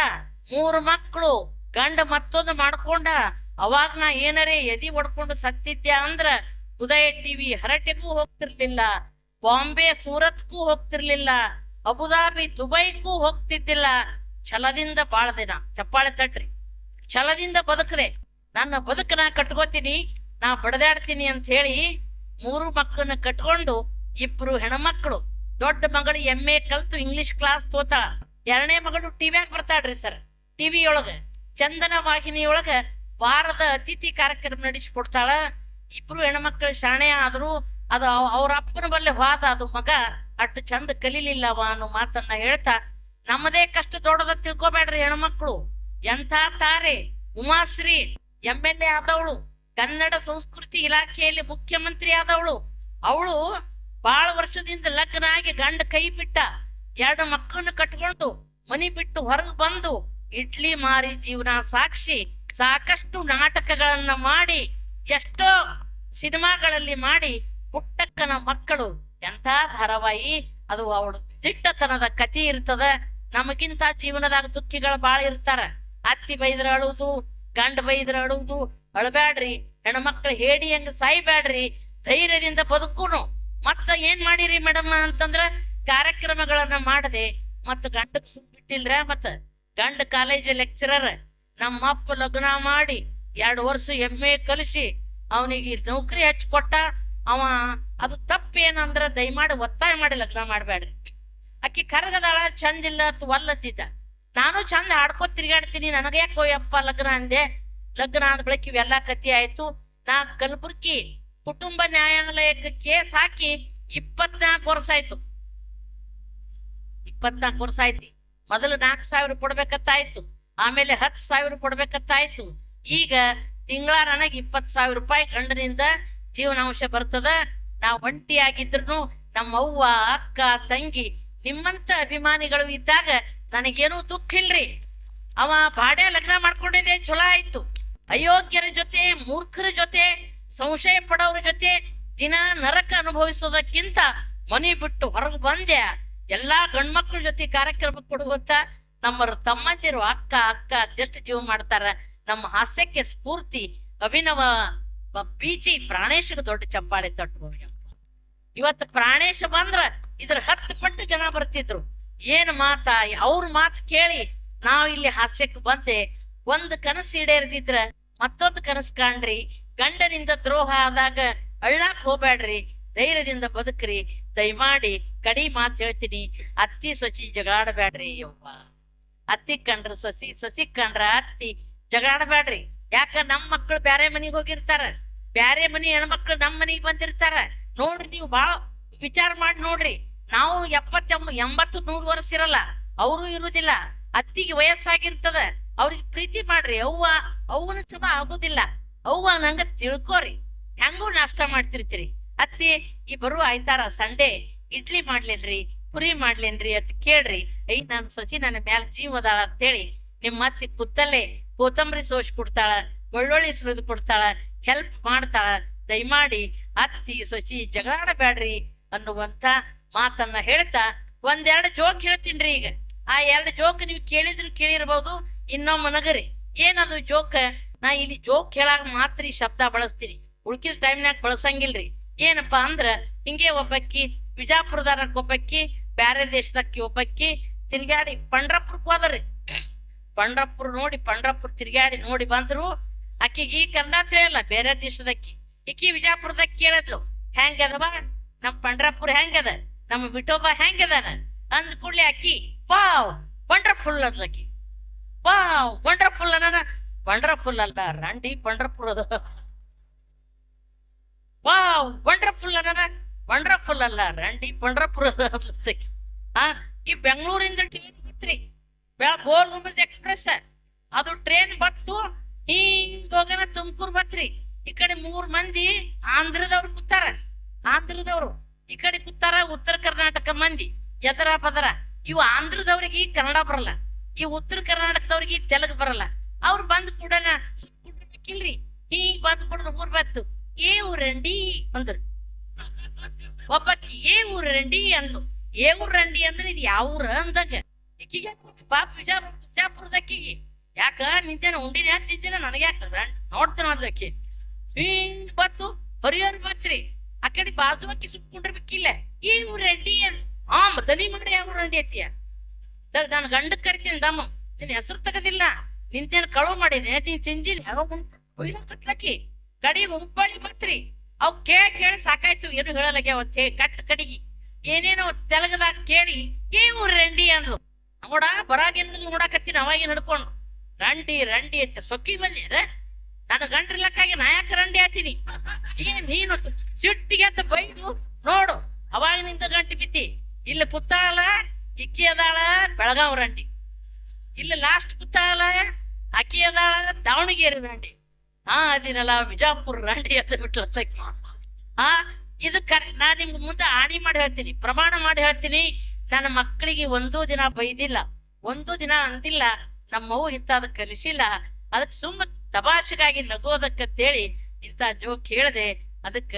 ಮೂರು ಮಕ್ಕಳು ಗಂಡ ಮತ್ತೊಂದು ಮಾಡ್ಕೊಂಡ, ಅವಾಗ ನಾ ಏನರೇ ಎದಿ ಹೊಡ್ಕೊಂಡು ಸತ್ತಿದ್ದೆ ಅಂದ್ರ ಉದಯ ಟಿವಿ ಹರಟೆಗೂ ಹೋಗ್ತಿರ್ಲಿಲ್ಲ, ಬಾಂಬೆ ಸೂರತ್ಗೂ ಹೋಗ್ತಿರ್ಲಿಲ್ಲ, ಅಬುದಾಬಿ ದುಬೈಗೂ ಹೋಗ್ತಿದ್ದಿಲ್ಲ. ಛಲದಿಂದ ಬಾಳ ದಿನ, ಚಪ್ಪಾಳೆ ತಟ್ರಿ. ಛಲದಿಂದ ಬದುಕದೆ. ನನ್ನ ಬದುಕನ ಕಟ್ಕೋತೀನಿ, ನಾ ಬಡದಾಡ್ತೀನಿ ಅಂತ ಹೇಳಿ ಮೂರು ಮಕ್ಕಳನ್ನ ಕಟ್ಕೊಂಡು ಇಬ್ರು ಹೆಣ್ಮಕ್ಳು, ದೊಡ್ಡ ಮಗಳು ಎಂ ಎ ಕಲ್ತು ಇಂಗ್ಲಿಷ್ ಕ್ಲಾಸ್ ತೋತಾಳ. ಎರಡನೇ ಮಗಳು ಟಿವ್ಯಾಗ ಬರ್ತಾಳ್ರಿ ಸರ್ ಟಿವಿ ಒಳಗ ಚಂದನ ವಾಹಿನಿಯೊಳಗ ವಾರದ ಅತಿಥಿ ಕಾರ್ಯಕ್ರಮ ನಡೆಸಿಕೊಡ್ತಾಳ. ಇಬ್ರು ಹೆಣ್ಮಕ್ಳು ಶಾಣೆ ಆದ್ರು ಅದು ಅವ್- ಅವ್ರ ಅಪ್ಪನ ಬಲ್ಲೆ ಹೋದ ಅದು ಮಗ ಅಟ್ಟು ಚಂದ ಕಲೀಲಿಲ್ಲವ ಅನ್ನೋ ಮಾತನ್ನ ಹೇಳ್ತಾ, ನಮ್ಮದೇ ಕಷ್ಟ ದೊಡ್ಡದ ತಿಳ್ಕೊಬೇಡ್ರಿ ಹೆಣ್ಮಕ್ಳು. ಎಂಥ ತಾರೆ, ಉಮಾಶ್ರೀ ಎಂ ಎಲ್ ಎ ಆದವಳು, ಕನ್ನಡ ಸಂಸ್ಕೃತಿ ಇಲಾಖೆಯಲ್ಲಿ ಮುಖ್ಯಮಂತ್ರಿ ಆದವಳು. ಅವಳು ಬಾಳ ವರ್ಷದಿಂದ ಲಗ್ನ ಆಗಿ ಗಂಡ ಕೈ ಬಿಟ್ಟ. ಎರಡು ಮಕ್ಕಳನ್ನ ಕಟ್ಕೊಂಡು ಮನಿ ಬಿಟ್ಟು ಹೊರಗೆ ಬಂದು ಇಡ್ಲಿ ಮಾರಿ ಜೀವನ ಸಾಕ್ಷಿ. ಸಾಕಷ್ಟು ನಾಟಕಗಳನ್ನ ಮಾಡಿ, ಎಷ್ಟೋ ಸಿನಿಮಾಗಳಲ್ಲಿ ಮಾಡಿ ಪುಟ್ಟಕ್ಕನ ಮಕ್ಕಳು. ಎಂಥ ಧಾರಾವಾಹಿ, ಅದು ಅವಳು ದಿಟ್ಟತನದ ಕತಿ ಇರ್ತದ. ನಮಗಿಂತ ಜೀವನದಾಗ ದುಃಖಿಗಳು ಬಾಳ ಇರ್ತಾರ. ಅತ್ತಿ ಬೈದ್ರ ಅಳುವುದು ಗಂಡ ಬೈದ್ರ ಅಳುವುದು ಅಳಬ್ಯಾಡ್ರಿ. ಹೆಣ್ಮಕ್ಳು ಹೇಡಿ ಹೆಂಗ ಸಾಯ್ಬ್ಯಾಡ್ರಿ. ಧೈರ್ಯದಿಂದ ಬದುಕುನು. ಮತ್ತ ಏನ್ ಮಾಡಿರಿ ಮೇಡಮ್ ಅಂತಂದ್ರ ಕಾರ್ಯಕ್ರಮಗಳನ್ನ ಮಾಡದೆ. ಮತ್ತ ಗಂಡಕ್ ಸುಮ್ ಬಿಟ್ಟಿಲ್ರ ಮತ್ತ ಗಂಡ ಕಾಲೇಜ್ ಲೆಕ್ಚರರ್ ನಮ್ಮ ಅಪ್ಪ ಲಗ್ನ ಮಾಡಿ ಎರಡು ವರ್ಷ ಎಮ್ಮೆ ಕಲಿಸಿ ಅವನಿಗೆ ನೌಕರಿ ಹಚ್ಕೊಟ್ಟ ಅವ ಅದು ತಪ್ಪೇನಂದ್ರ ದಯಮಾಡಿ ಒತ್ತಾಯ ಮಾಡಿ ಲಗ್ನ ಮಾಡ್ಬೇಡ್ರಿ. ಅಕ್ಕಿ ಕರಗದಾಳ ಚಂದಿಲ್ಲ ಅಂತ ಒಲ್ಲತ್ತಿದ್ದ. ನಾನು ಚಂದ ಆಡ್ಕೊ ತಿರ್ಗಾಡ್ತೀನಿ, ನನಗೆ ಯಾಕೋ ಲಗ್ನ ಅಂದೆ. ಲಗ್ನ ಆದ ಬಳಿಕ ಇವೆಲ್ಲಾ ಕತಿ ಆಯ್ತು. ನಾ ಕಲಬುರ್ಗಿ ಕುಟುಂಬ ನ್ಯಾಯಾಲಯಕ್ಕೆ ಕೇಸ್ ಹಾಕಿ ಇಪ್ಪತ್ನಾಲ್ಕು ವರ್ಷ ಆಯ್ತು. ಇಪ್ಪತ್ನಾಲ್ಕು ವರ್ಷ ಆಯ್ತು. ಮೊದಲು ನಾಲ್ಕು ಸಾವಿರ ಕೊಡ್ಬೇಕತ್ತಾಯ್ತು ಆಮೇಲೆ ಹತ್ತು ಸಾವಿರ ಕೊಡ್ಬೇಕತ್ತಾಯ್ತು ಈಗ ತಿಂಗಳ ನನಗೆ ಇಪ್ಪತ್ತು ಸಾವಿರ ರೂಪಾಯಿ ಗಂಡನಿಂದ ಜೀವನಾಂಶ ಬರ್ತದ. ನಾವು ಒಂಟಿಯಾಗಿದ್ರು ನಮ್ಮ ಅವ್ವ, ಅಕ್ಕ, ತಂಗಿ ನಿಮ್ಮಂತ ಅಭಿಮಾನಿಗಳು ಇದ್ದಾಗ ನನಗೇನು ದುಃಖ ಇಲ್ರಿ. ಅವ ಬಾಡೆ ಲಗ್ನ ಮಾಡ್ಕೊಂಡಿದ್ದೆ ಚಲೋ ಆಯ್ತು. ಅಯೋಗ್ಯರ ಜೊತೆ, ಮೂರ್ಖರ ಜೊತೆ, ಸಂಶಯ ಪಡೋರ ಜೊತೆ ದಿನ ನರಕ ಅನುಭವಿಸೋದಕ್ಕಿಂತ ಮನಿ ಬಿಟ್ಟು ಹೊರಗೆ ಬಂದೆ. ಎಲ್ಲಾ ಗಂಡ್ಮಕ್ಳ ಜೊತೆ ಕಾರ್ಯಕ್ರಮ ಕೊಡುವಂತ ನಮ್ಮ ತಮ್ಮಂದಿರು ಅಕ್ಕ ಅಕ್ಕ ಅದೆಷ್ಟು ಜೀವ ಮಾಡ್ತಾರ. ನಮ್ಮ ಹಾಸ್ಯಕ್ಕೆ ಸ್ಫೂರ್ತಿ, ಅಭಿನವ ಬೀಚಿ ಪ್ರಾಣೇಶಗೆ ದೊಡ್ಡ ಚಪ್ಪಾಳೆ ತಟ್ಟು ಇವತ್ತು ಪ್ರಾಣೇಶ ಬಂದ್ರ ಇದ್ರ ಹತ್ತು ಪಟ್ಟು ಜನ ಬರ್ತಿದ್ರು. ಏನ್ ಮಾತ, ಅವ್ರ ಮಾತು ಕೇಳಿ ನಾವ್ ಇಲ್ಲಿ ಹಾಸ್ಯಕ್ಕೆ ಬಂದೆ. ಒಂದ್ ಕನಸು ಈಡೇರ್ದಿದ್ರ ಮತ್ತೊಂದು ಕನಸು ಕಾಣ್ರಿ. ಗಂಡನಿಂದ ದ್ರೋಹ ಆದಾಗ ಅಳ್ಳಾಕ್ ಹೋಗ್ಬೇಡ್ರಿ ಧೈರ್ಯದಿಂದ ಬದುಕ್ರಿ. ದಯಮಾಡಿ ಕಡಿ ಮಾತು ಹೇಳ್ತೀನಿ. ಅತ್ತಿ ಸೊಸಿ ಜಗಳಾಡಬೇಡ್ರಿ ಯವ್ವ. ಅತ್ತಿ ಕಂಡ್ರ ಸೊಸಿ ಸೊಸಿ ಕಂಡ್ರ ಅತ್ತಿ. ಜಗಳಾಡಬೇಡ್ರಿ ಯಾಕ ನಮ್ ಮಕ್ಳು ಬ್ಯಾರೆ ಮನಿಗ್ ಹೋಗಿರ್ತಾರ? ಬ್ಯಾರೆ ಮನಿ ಹೆಣ್ಮಕ್ಳು ನಮ್ಮ ಮನಿಗ್ ಬಂದಿರ್ತಾರ? ನೋಡ್ರಿ ನೀವು ಬಾಳ ವಿಚಾರ ಮಾಡಿ ನೋಡ್ರಿ. ನಾವು ಎಪ್ಪತ್ತ ಎಂಬತ್ತು, ನೂರು ವರ್ಷ ಇರಲ್ಲ. ಅವರು ಇರುದಿಲ್ಲ. ಅತ್ತಿಗೆ ವಯಸ್ಸಾಗಿರ್ತದ. ಅವ್ರಿಗೆ ಪ್ರೀತಿ ಮಾಡ್ರಿ. ಅವ್ವ, ಅವ್ವನ ಸಮ ಆಗುದಿಲ್ಲ. ಅವ್ವ ನಂಗ ತಿಳ್ಕೋರಿ. ಹೆಂಗೂ ನಾಷ್ಟ ಮಾಡ್ತಿರ್ತೀರಿ? ಅತ್ತಿ ಬರುವ ಆಯ್ತಾರ ಸಂಡೆ. ಇಡ್ಲಿ ಮಾಡ್ಲೇನ್ರಿ, ಪುರಿ ಮಾಡ್ಲೇನ್ರಿ ಅಂತ ಕೇಳ್ರಿ. ಐ ನನ್ ಸೊಸಿ ನನ್ನ ಮ್ಯಾಲ ಜೀವ ಅದಾಳ ಅಂತೇಳಿ ನಿಮ್ಮ ಅತ್ತಿ ಕುತ್ತಲ್ಲೇ ಕೊತ್ತಂಬರಿ ಸೋಸ್ ಕೊಡ್ತಾಳ ಬೆಳ್ಳುಳ್ಳಿ ಸುಲಿದು ಕೊಡ್ತಾಳ ಹೆಲ್ಪ್ ಮಾಡ್ತಾಳ. ದಯಮಾಡಿ ಅತ್ತಿ, ಸೊಸಿ ಜಗಾಡಬೇಡ್ರಿ ಅನ್ನುವಂತ ಮಾತನ್ನ ಹೇಳ್ತಾ ಒಂದೆರಡು ಜೋಕ್ ಹೇಳ್ತೀನ್ರಿ ಈಗ. ಆ ಎರಡು ಜೋಕ್ ನೀವು ಕೇಳಿದ್ರು ಕೇಳಿರ್ಬೋದು, ಇನ್ನೊಮ್ಮೆ ನಗರಿ. ಏನದು ಜೋಕ್ ನಾ ಇಲ್ಲಿ ಜೋಕ್ ಹೇಳಾಗ ಮಾತ್ರ ಈ ಶಬ್ದ ಬಳಸ್ತೀನಿ. ಉಳ್ಕಿದ ಟೈಮ್ನಾಗ ಬಳಸಂಗಿಲ್ರಿ. ಏನಪ್ಪಾ ಅಂದ್ರ ಹಿಂಗೆ ಒಬ್ಬಕ್ಕಿ ವಿಜಾಪುರದಾರಕ್ ಒಬ್ಬಕ್ಕಿ ಬ್ಯಾರೆ ದೇಶದಕ್ಕಿ ಒಬ್ಬಕ್ಕಿ ತಿರ್ಗಾಡಿ ಪಂಡ್ರಪುರಕ್ ಹೋದ್ರಿ ಪಂಡ್ರಪುರ ನೋಡಿ, ಪಂಡ್ರಪುರ ತಿರ್ಗಾಡಿ ನೋಡಿ ಬಂದ್ರು. ಆಕಿಗೆ ಈ ಕನ್ನಡ ತಿಳಿಯಲ್ಲ, ಬೇರೆ ದೇಶದಕ್ಕಿ. ಈಕಿ ವಿಜಾಪುರದಾಗ ಕೇಳದ್ಲು ಹೆಂಗದವ ನಮ್ ಪಂಡ್ರಪುರ ಹೆಂಗದ ನಮ್ಮ ಬಿಟೋಬ ಹೆಂಗದಾನ ಅಂದ್ ಕೂಡ್ಲಿ ಅಕ್ಕಿ ವಾವ್, ವಂಡರ್ಫುಲ್ ಅದ್ಲಕ್ಕಿ ವಾವ್, ವಂಡರ್ಫುಲ್ ಅನ್ನ ವಂಡರ್ಫುಲ್ ಅಲ್ಲ, ರಂಡಿ ಪಂಡ್ರಪುರದ ವಾವ್, ವಂಡರ್ಫುಲ್ ಅನ್ನ ವಂಡರ್ಫುಲ್ ಅಲ್ಲ, ರಂಡಿ ಪಂಡ್ರಪುರ. ಆ, ಈ ಬೆಂಗಳೂರಿಂದ ಟ್ರೈನ್ ಬೆಳ, ಗೋಲ್ ಗುಂಬಜ್ ಎಕ್ಸ್ಪ್ರೆಸ್ ಅದು ಟ್ರೈನ್ ಬತ್ತು ಹಿಂಗ್ ತುಮಕೂರ್ ಬತ್ರಿ. ಈ ಕಡೆ ಮೂರ್ ಮಂದಿ ಆಂಧ್ರದವ್ರು ಕೂತಾರ. ಆಂಧ್ರದವ್ರು, ಈ ಕಡೆ ಕೂತಾರ ಉತ್ತರ ಕರ್ನಾಟಕ ಮಂದಿ. ಎದರ ಪದರ. ಇವು ಆಂಧ್ರದವ್ರಿಗೆ ಕನ್ನಡ ಬರಲ್ಲ. ಈ ಉತ್ತರ ಕರ್ನಾಟಕದವ್ರಿಗೆ ತೆಲುಗು ಬರಲ್ಲ. ಅವ್ರು ಬಂದ್ ಕೂಡನ ಕುಂಡ್ರಬೇಕಿಲ್ರಿ ಹಿಂಗ್ ಬಂದ್ ಕೂಡ ಊರ್ ಬತ್ತು ಏ ಊರಂಡಿ ಅಂದ್ರು. ಒಬ್ಬಕ್ಕಿ ಏ ಊರಂಡಿ ಅಂದ್ಲು. ಏ ಊರಂಡಿ ಅಂದ್ರೆ ಇದು ಯಾವ ಊರ? ಅಂದಾಗ. ಈಕಿಗೆ ಪಾಪ ವಿಜಾ ವಿಜಾಪುರದಕ್ಕಿಗೆ ಯಾಕ? ನಿಂತೇನ ಉಂಡಿನ ಯಾಕ ತಿಂತೇನ? ನನಗೆ ಯಾಕ ನೋಡ್ತೇನೆ ಅದಕ್ಕೆ ಹಿಂಗ್ ಬತ್ತು. ಹರಿಯರ್ ಬತ್ರಿ. ಆ ಕಡೆ ಬಾಜು ಅಕ್ಕಿ ಸುಟ್ಕೊಂಡಿರ್ಬೇಕಿಲ್ಲ ಈ ಊರಂಡಿ ಅನ್ ಆ ಮದನಿ ಮಾಡಿ ಯಾವ ಊರಂಡಿ ಅತ್ತಿಯ ಸರ್, ನಾನು ಗಂಡ ಕರಿತೀನಿ ದಮ್ಮ. ನಿನ್ ಹೆಸರು ತಗದಿಲ್ಲ. ನಿಂತೇನ ಕಳವು ಮಾಡೀನಿ ನೀನ್ ತಿಂದಿನಿ ಯಾವ ಕಟ್ಲಕ್ಕಿ. ಕಡಿ ಉಂಪಳಿ ಬತ್ರಿ. ಅವ್ ಕೇಳಿ ಕೇಳಿ ಸಾಕಾಯ್ತು, ಏನು ಹೇಳಲಾಗ್ಯಾವ ಅಂತ ಕಡಿಗಿ. ಏನೇನೋ ತೆಲಗದಾಗ ಕೇಳಿ ಏ ಊರ್ ರಂಡಿ ಅಂದ್ಲು. ನೋಡ, ಬರಾಗ ನೋಡಾಕತ್ತೀನಿ, ಅವಾಗ ನಡ್ಕೊಂಡು ರಂಡಿ ರಂಡಿ ಅಂತ ಸೊಕ್ಕಿ ಬಂದಿರ ನಾನು ಗಂಡ್ರಿಲ್ಲಕ್ಕಾಗಿ ನಾ ಯಾಕೆ ರಂಡಿ ಆತೀನಿ ಏ, ನೀನು ಸಿಟ್ಟಿಗೆ ಅಂತ ಬೈದು, ನೋಡು ಅವಾಗ ನಿಂತ ಗಂಟಿ ಬಿತ್ತಿ ಇಲ್ಲಿ ಪುತ್ತಾಳ ಇಕ್ಕಿ ಅದಾಳ, ಬೆಳಗಾವ್ ರಂಡಿ. ಇಲ್ಲಿ ಲಾಸ್ಟ್ ಪುತ್ತಾಳ ಅಕ್ಕಿ ಅದಾಳ, ದಾವಣಗೆರೆ ರಂಡಿ. ಹಾ ಅದಿನಲ್ಲ ಬಿಜಾಪುರ ರಾಣಿ ಅಂತ ಬಿಟ್ಲ ಆ, ಇದು ಕರೆ ನಾ ನಿಮ್ಗೆ ಮುಂದೆ ಆಣಿ ಮಾಡಿ ಹೇಳ್ತೀನಿ, ಪ್ರಮಾಣ ಮಾಡಿ ಹೇಳ್ತೀನಿ. ನನ್ನ ಮಕ್ಕಳಿಗೆ ಒಂದೂ ದಿನ ಬೈದಿಲ್ಲ, ಒಂದು ದಿನ ಅಂದಿಲ್ಲ, ನಮ್ಮವ್ವ ಇಂಥದ್ ಕಲಿಸಿಲ್ಲ ಅದಕ್ಕೆ ಸುಮ್ಮ ತಮಾಷೆಗಾಗಿ ನಗೋದಕ್ಕಂತೇಳಿ ಇಂಥ ಜೋಕ್ ಹೇಳ್ದೆ, ಅದಕ್ಕ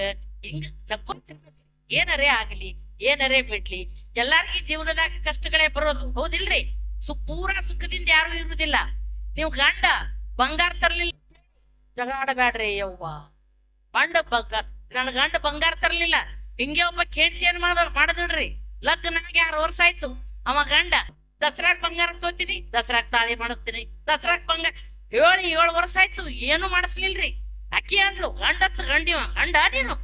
ಹಿಂಗ ನಕ್ಕೊಂತಿರ್ಬೇಕು. ಏನರೇ ಆಗಲಿ, ಏನರೇ ಬಿಡ್ಲಿ, ಎಲ್ಲಾರ್ಗಿ ಜೀವನದಾಗ ಕಷ್ಟಗಳೇ ಬರೋದು, ಹೌದಿಲ್ರಿ? ಸು, ಪೂರಾ ಸುಖದಿಂದ ಯಾರು ಇರುವುದಿಲ್ಲ ನೀವು ಗಂಡ, ಬಂಗಾರ ತರ್ಲಿಲ್ಲ. ಜಗಾಡಬೇಡ್ರಿ ಯವ್ವ. ಬಂಡ ಬಂಗಾರ ನನ್ನ ಗಂಡ ಬಂಗಾರ ತರಲಿಲ್ಲ. ಹಿಂಗೆ ಒಬ್ಬ ಕೇಳ್ತಿ ಏನ್ ಮಾಡ ಮಾಡದಿಡ್ರಿ ಲಗ್ನ ಆರು ವರ್ಷ ಆಯ್ತು. ಅವ ಗಂಡ ದಸರಾಕ್ ಬಂಗಾರ ತೋತೀನಿ ದಸರಾಕ್ ತಾಳಿ ಮಾಡಿಸ್ತೀನಿ ದಸರಾಕ್ ಬಂಗಾರ ಏಳು ಏಳು ವರ್ಷ ಆಯ್ತು. ಏನು ಮಾಡಿಸ್ಲಿಲ್ರಿ. ಅಕ್ಕಿ ಅಂದ್ಲು, ಗಂಡ ಗಂಡಿವ ಗಂಡ ನೀನು.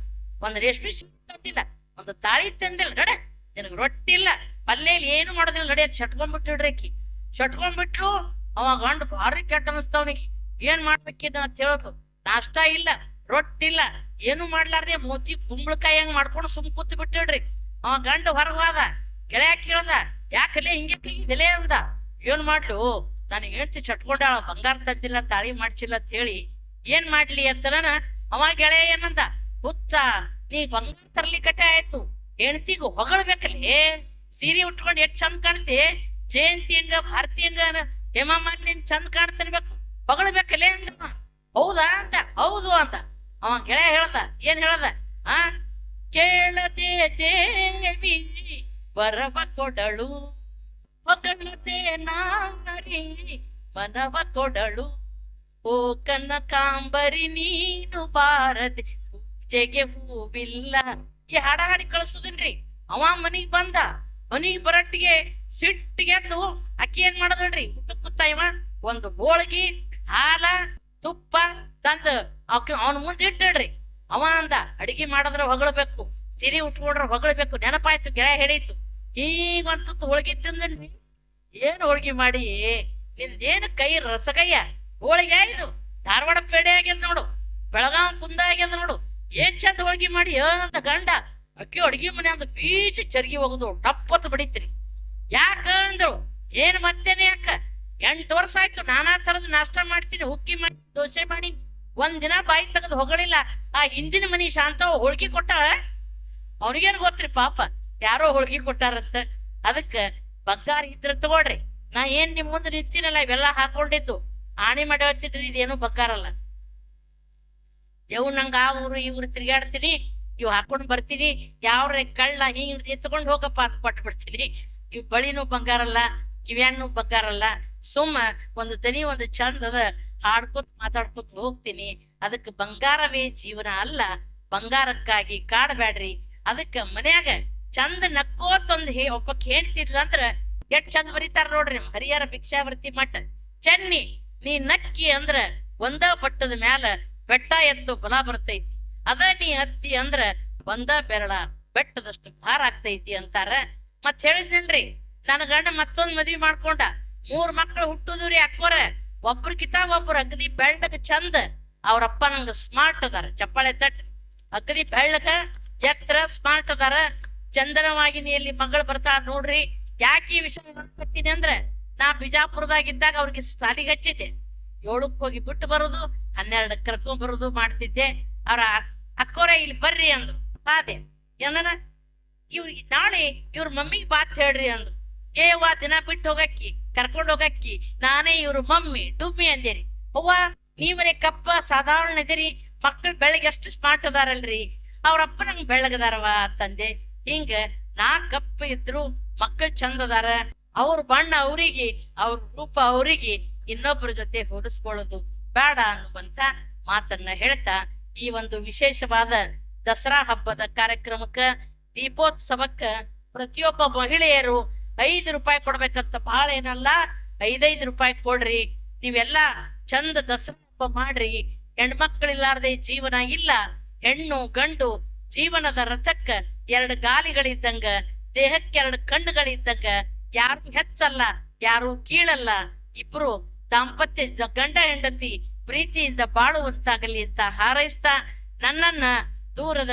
ಒಂದ್ ರೇಷ್ಮೆ ತಂದಿಲ್ಲ. ಒಂದು ತಾಳಿ ತಂದಿಲ್ಲ. ನಡೆ ನಿನಗ್ ರೊಟ್ಟಿ ಇಲ್ಲ. ಪಲ್ಲೆಯಲ್ಲಿ ಏನು ಮಾಡೋದಿಲ್ಲ. ನಡೆ ಅಂತ ಶಟ್ಕೊಂಡ್ಬಿಟ್ಟು ಅಕ್ಕಿ. ಶಟ್ಕೊಂಡ್ಬಿಟ್ರು, ಅವ ಗಂಡ ಭಾರಿ ಕೆಟ್ಟ ಅನಿಸ್ತವನಿಗೆ ಏನ್ ಮಾಡ್ಬೇಕಿದ ಅಂತ ಹೇಳೋದು? ನಾಷ್ಟ ಇಲ್ಲ ರೊಟ್ಟಿ ಇಲ್ಲ ಏನು ಮಾಡ್ಲಾರ್ದೆ ಮೋತಿ ಕುಂಬಳಕಾಯಿ ಹೆಂಗ್ ಮಾಡ್ಕೊಂಡು ಸುಮ್ ಕೂತ್ ಬಿಟ್ಟಿಡ್ರಿ ಅವ ಗಂಡ ಹೊರಗ್ ಹೋದ, ಗೆಳೆಯ ಕೇಳ್ದ ಯಾಕಲೆ ಹಿಂಗೆ ತೆಗಿದಿಲೆ ಅಂದ. ಏನ್ ಮಾಡ್ಲು? ನನಗೆ ಹೇಳ್ತಿ ಚಟ್ಕೊಂಡಾಳ, ಬಂಗಾರ ತಂದಿಲ್ಲ ತಾಳಿ ಮಾಡ್ಸಿಲ್ಲ ಅಂತ ಹೇಳಿ ಏನ್ ಮಾಡ್ಲಿ ಅಂತನ ಅವ ಗೆಳೆಯ ಏನಂದ, ಹುಚ್ಚ, ನೀ ಬಂಗಾರ ತರ್ಲಿಕಟ್ಟೆ ಆಯ್ತು ಹೆಣ್ತಿಗ ಹೊಗಳಬೇಕಲ್ಲೇ? ಸೀರೆ ಉಟ್ಕೊಂಡು ಎಷ್ಟ್ ಚಂದ ಕಾಣ್ತಿ? ಜಯಂತಿ ಹೆಂಗ, ಭಾರತಿ ಹೆಂಗ, ಹೇಮಾ ಮಾಲಿನಿ ಚಂದ ಕಾಣ್ತಿರ್ಬೇಕು? ಹೊಗಳಬೇಕಲ್ಲೇ ಅಂದ ಹೌದಾ ಅಂತ. ಹೌದು ಅಂತ. ಅವ ಗೆಳೆಯ ಹೇಳ್ದ. ಏನ್ ಹೇಳ್ದ? ಆ? ಕೇಳದೆ ದೇವಿ ಬರವ ಕೊಡಳು. ಹೊಗಳದೆ ನಾರಿ ಮನವ ಕೊಡಳು. ಓ ಕಾಂಬರಿ ನೀನು ಬಾರದೆ ಪೂಜೆಗೆ ಹೂವಿಲ್ಲ. ಈ ಹಾಡ ಹಾಡಿ ಕಳಿಸುದನ್ರಿ. ಅವ ಮನಿಗ್ ಬಂದ. ಮನಿಗ್ ಬರಟ್ಟಿಗೆ ಸಿಟ್ಟಿಗೆದ್ದು ಅಕ್ಕಿ ಏನ್ ಮಾಡದ್ರಿ ಊಟಕ್ಕೆ ಕೂತ ಇವ ಒಂದು ಹೋಳ್ಗಿ ಹಾಲ ತುಪ್ಪ ತಂದ ಅವನ ಮುಂದೆ ಇಟ್ಟಿಡ್ರಿ. ಅವ ಅಂದ, ಅಡಿಗೆ ಮಾಡಿದ್ರೆ ಹೊಗಳಬೇಕು, ಸಿರಿ ಉಟ್ಕೊಂಡ್ರೆ ಹೊಗಳಬೇಕು, ನೆನಪಾಯ್ತು, ಗೆಳೆಯ ಹೇಳಿತ್ತು ಈಗ ಒಂದ್ ಹೋಳಿಗೆ ಹೋಳ್ಗಿ ಏನು ಹೋಳ್ಗಿ ಮಾಡಿ? ನಿಂದೇನು ಕೈ ರಸಗಯ್ಯ? ಹೋಳಿಗೆ ಇದು, ಧಾರವಾಡ ಪೇಡೆ ಆಗ್ಯದ ನೋಡು ಬೆಳಗಾವ್ ಕುಂದ ಆಗ್ಯದ ನೋಡು. ಏನ್ ಚಂದ ಹೋಳಿಗೆ ಮಾಡಿ? ಅಂತ ಗಂಡ, ಅಕ್ಕಿ ಅಡ್ಗಿ ಮನೆ ಅಂತ ಬೀಚ್ ಚರ್ಗಿ ಹೋಗುದು, ಟಪ್ಪತ್ ಬಡಿತ್ರಿ. ಯಾಕ ಅಂದಳು? ಏನ್ ಮತ್ತೇನೆ ಯಾಕ? ಎಂಟು ವರ್ಷ ಆಯ್ತು, ನಾನಾ ತರದ ನಾಷ್ಟ ಮಾಡ್ತೀನಿ, ಹುಕ್ಕಿ ಮಾಡಿ, ದೋಸೆ ಮಾಡಿ. ಒಂದ್ ದಿನ ಬಾಯಿ ತೆಗೆದು ಹೊಗಳಿಲ್ಲ. ಆ ಹಿಂದಿನ ಮನಿ ಶಾಂತ ಹೋಳ್ಗಿ ಕೊಟ್ಟಾಳ? ಅವನಿಗೇನು ಗೊತ್ತ್ರಿ ಪಾಪ? ಯಾರೋ ಹೋಳ್ಗಿ ಕೊಟ್ಟಾರಂತ. ಅದಕ್ಕ ಬಂಗಾರ ಇದ್ರ ತಗೊಳ್ರಿ. ನಾ ಏನ್ ನಿಮ್ ಮುಂದೆ ನಿಂತೀನಲ್ಲ ಇವೆಲ್ಲ ಹಾಕೊಂಡಿದ್ದು. ಆಣಿ ಮಾಡಿ ಹೇಳ್ತಿದ್ರಿ, ಇದೇನು ಬಗ್ಗಾರಲ್ಲ ದೇವ್ ನಂಗ ಆ ಊರು ಈ ಊರು ತಿರ್ಗಾಡ್ತೀನಿ ಇವ್ ಹಾಕೊಂಡ್ ಬರ್ತೀನಿ. ಯಾವ್ರ ಕಳ್ಳ ಹಿಂಗ್ ಎತ್ಕೊಂಡ್ ಹೋಗಪ್ಪ ಅಂತ ಕೊಟ್ಟು ಬಿಡ್ತೀನಿ ಇವ್ ಬಳಿನೂ ಬಂಗಾರಲ್ಲ ಕಿವ್ಯಾನು ಬಗ್ಗಾರಲ್ಲ ಸುಮ್ಮ ಒಂದು ತನಿ ಒಂದು ಚಂದ ಅದ ಹಾಡ್ಕೊತ್ ಮಾತಾಡ್ಕೊತ ಹೋಗ್ತೀನಿ. ಅದಕ್ಕ ಬಂಗಾರವೇ ಜೀವನ ಅಲ್ಲ. ಬಂಗಾರಕ್ಕಾಗಿ ಕಾಡಬ್ಯಾಡ್ರಿ. ಅದಕ್ಕ ಮನ್ಯಾಗ ಚಂದ ನಕ್ಕೋತ್ ಒಂದ್ ಹೇ ಒಬ್ಬಕ್ ಹೇಳ್ತಿದ್ಲ ಅಂದ್ರ ಎಷ್ಟ್ ಚಂದ ಬರೀತಾರ ನೋಡ್ರಿ ಹರಿಹರ ಭಿಕ್ಷಾವೃತ್ತಿ ಮಠ. ಚೆನ್ನಿ, ನೀ ನಕ್ಕಿ ಅಂದ್ರ ಒಂದ ಪಟ್ಟದ ಮ್ಯಾಲ ಬೆಟ್ಟ ಎತ್ತು ಬಲ ಬರ್ತೈತಿ. ಅದ ನೀ ಹತ್ತಿ ಅಂದ್ರ ಒಂದ ಬೆರಳ ಬೆಟ್ಟದಷ್ಟು ಭಾರ ಆಗ್ತೈತಿ ಅಂತಾರ. ಮತ್ ಹೇಳಿದ್ನಲ್ರಿ ನನ್ನ ಗಂಡ ಮತ್ತೊಂದು ಮದ್ವಿ ಮಾಡ್ಕೊಂಡ. ಮೂರ್ ಮಕ್ಳು ಹುಟ್ಟುದ್ರಿ ಅಕ್ಕೋರ. ಕಿತಾಬ್, ಒಬ್ರು ಅಗದಿ ಬೆಳ್ಳಗ ಚಂದ. ಅವ್ರಪ್ಪ ನಂಗ ಸ್ಮಾರ್ಟ್ ಅದಾರ. ಚಪ್ಪಾಳೆ ತಟ್. ಅಗದಿ ಬೆಳ್ಳಗ ಎತ್ತರ ಸ್ಮಾರ್ಟ್ ಅದಾರ. ಚಂದನ ವಾಹಿನಿಯಲ್ಲಿ ಮಗಳು ಬರ್ತಾರ ನೋಡ್ರಿ. ಯಾಕೆ ಈ ವಿಷಯ ಹೇಳ್ಕೊತೀನಿ ಅಂದ್ರೆ ನಾ ಬಿಜಾಪುರದಾಗಿದ್ದಾಗ ಅವ್ರಿಗೆ ಸಾಲಿಗೆ ಹಚ್ಚಿದ್ದೆ. ಏಳಕ್ ಹೋಗಿ ಬಿಟ್ಟು ಬರೋದು, ಹನ್ನೆರಡು ಕರ್ಕೊಂಡ್ ಬರೋದು ಮಾಡ್ತಿದ್ದೆ. ಅವ್ರ ಅಕ್ಕೋರ ಇಲ್ಲಿ ಬರ್ರಿ ಅಂದ್ರು. ಪಾದೆ. ಏನನ? ಇವ್ರಿಗೆ ನಾಳೆ ಇವ್ರ ಮಮ್ಮಿಗೆ ಬಾತ್ ಹೇಳ್ರಿ ಅಂದ್ರು. ಏವಾ ದಿನ ಬಿಟ್ಟು ಹೋಗಕ್ಕಿ, ಕರ್ಕೊಂಡು ಹೋಗಕ್ಕಿ, ನಾನೇ ಇವ್ರು ಮಮ್ಮಿ, ಡುಮ್ಮಿ ಅಂದೇರಿ. ಅವ್ವ, ನೀವರೇ ಕಪ್ಪ, ಸಾಧಾರಣ ಇದೀರಿ ಮಕ್ಳು ಬೆಳಗ್ಗೆ ಎಷ್ಟು ಸ್ಮಾರ್ಟ್ ಅದಾರಲ್ರಿ. ಅವ್ರಪ್ಪ ನಂಗೆ ಬೆಳಗದಾರವ ಅಂತಂದೆ. ಹಿಂಗ ನಾ ಕಪ್ಪ ಇದ್ರು ಮಕ್ಕಳು ಚಂದ ಅದಾರ. ಅವ್ರ ಬಣ್ಣ ಅವ್ರಿಗೆ, ಅವ್ರ ರೂಪ ಅವ್ರಿಗೆ ಇನ್ನೊಬ್ಬರ ಜೊತೆ ಹೋಲಿಸ್ಕೊಳ್ಳೋದು ಬೇಡ ಅನ್ನುವಂತ ಮಾತನ್ನ ಹೇಳ್ತಾ ಈ ಒಂದು ವಿಶೇಷವಾದ ದಸರಾ ಹಬ್ಬದ ಕಾರ್ಯಕ್ರಮಕ್ಕ, ದೀಪೋತ್ಸವಕ್ಕ ಪ್ರತಿಯೊಬ್ಬ ಮಹಿಳೆಯರು ಐದು ರೂಪಾಯಿ ಕೊಡ್ಬೇಕಂತ ಬಹಳ ಏನಲ್ಲ? ಐದೈದು ರೂಪಾಯಿ ಕೊಡ್ರಿ. ನೀವೆಲ್ಲ ಚಂದ ದಸರಾ ಮಾಡ್ರಿ. ಹೆಣ್ಮಕ್ಳಿಲ್ಲಾರ್ದೆ ಜೀವನ ಇಲ್ಲ. ಹೆಣ್ಣು, ಗಂಡು, ಜೀವನದ ರಥಕ್ಕ ಎರಡು ಗಾಲಿಗಳಿದ್ದಂಗ, ದೇಹಕ್ಕೆ ಎರಡು ಕಣ್ಣುಗಳಿದ್ದಂಗ ಯಾರು ಹೆಚ್ಚಲ್ಲ, ಯಾರು ಕೀಳಲ್ಲ. ಇಬ್ರು ದಾಂಪತ್ಯ ಗಂಡ, ಹೆಂಡತಿ ಪ್ರೀತಿಯಿಂದ ಬಾಳುವಂತಾಗಲಿ ಅಂತ ಹಾರೈಸ್ತಾ ನನ್ನನ್ನ ದೂರದ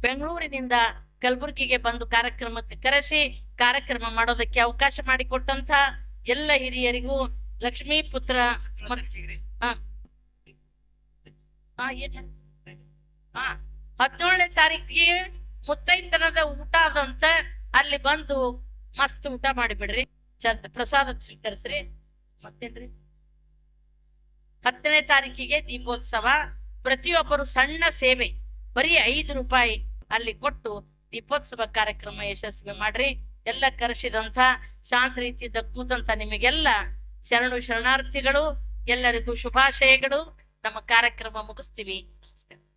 ಬೆಂಗಳೂರಿನಿಂದ ಕಲಬುರಗಿಗೆ ಬಂದು ಕಾರ್ಯಕ್ರಮಕ್ಕೆ ಕರೆಸಿ ಕಾರ್ಯಕ್ರಮ ಮಾಡೋದಕ್ಕೆ ಅವಕಾಶ ಮಾಡಿಕೊಟ್ಟಂತ ಎಲ್ಲ ಹಿರಿಯರಿಗೂ ಲಕ್ಷ್ಮೀ ಪುತ್ರ ಹದಿನೇಳನೇ ತಾರೀಕಿಗೆ ಮುತ್ತೈತನದ ಊಟ ಅದಂತ ಅಲ್ಲಿ ಬಂದು ಮಸ್ತ್ ಊಟ ಮಾಡಿಬಿಡ್ರಿ. ಚಂದ ಪ್ರಸಾದ ಸ್ವೀಕರಿಸ್ರಿ. ಮತ್ತೇನ್ರಿ? ಹತ್ತನೇ ತಾರೀಕಿಗೆ ದೀಪೋತ್ಸವ. ಪ್ರತಿಯೊಬ್ಬರು ಸಣ್ಣ ಸೇವೆ. ಬರೀ ಐದು ರೂಪಾಯಿ ಅಲ್ಲಿ ಕೊಟ್ಟು ದೀಪೋತ್ಸವ ಕಾರ್ಯಕ್ರಮ ಯಶಸ್ವಿ ಮಾಡ್ರಿ. ಎಲ್ಲ ಕರೆಸಿದಂಥ ಶಾಂತ ರೀತಿಯಿಂದ ಕೂತಂತ ನಿಮಗೆಲ್ಲ ಶರಣು ಶರಣಾರ್ಥಿಗಳು ಎಲ್ಲರಿಗೂ ಶುಭಾಶಯಗಳು. ನಮ್ಮ ಕಾರ್ಯಕ್ರಮ ಮುಗಿಸ್ತೀವಿ. ನಮಸ್ಕಾರ.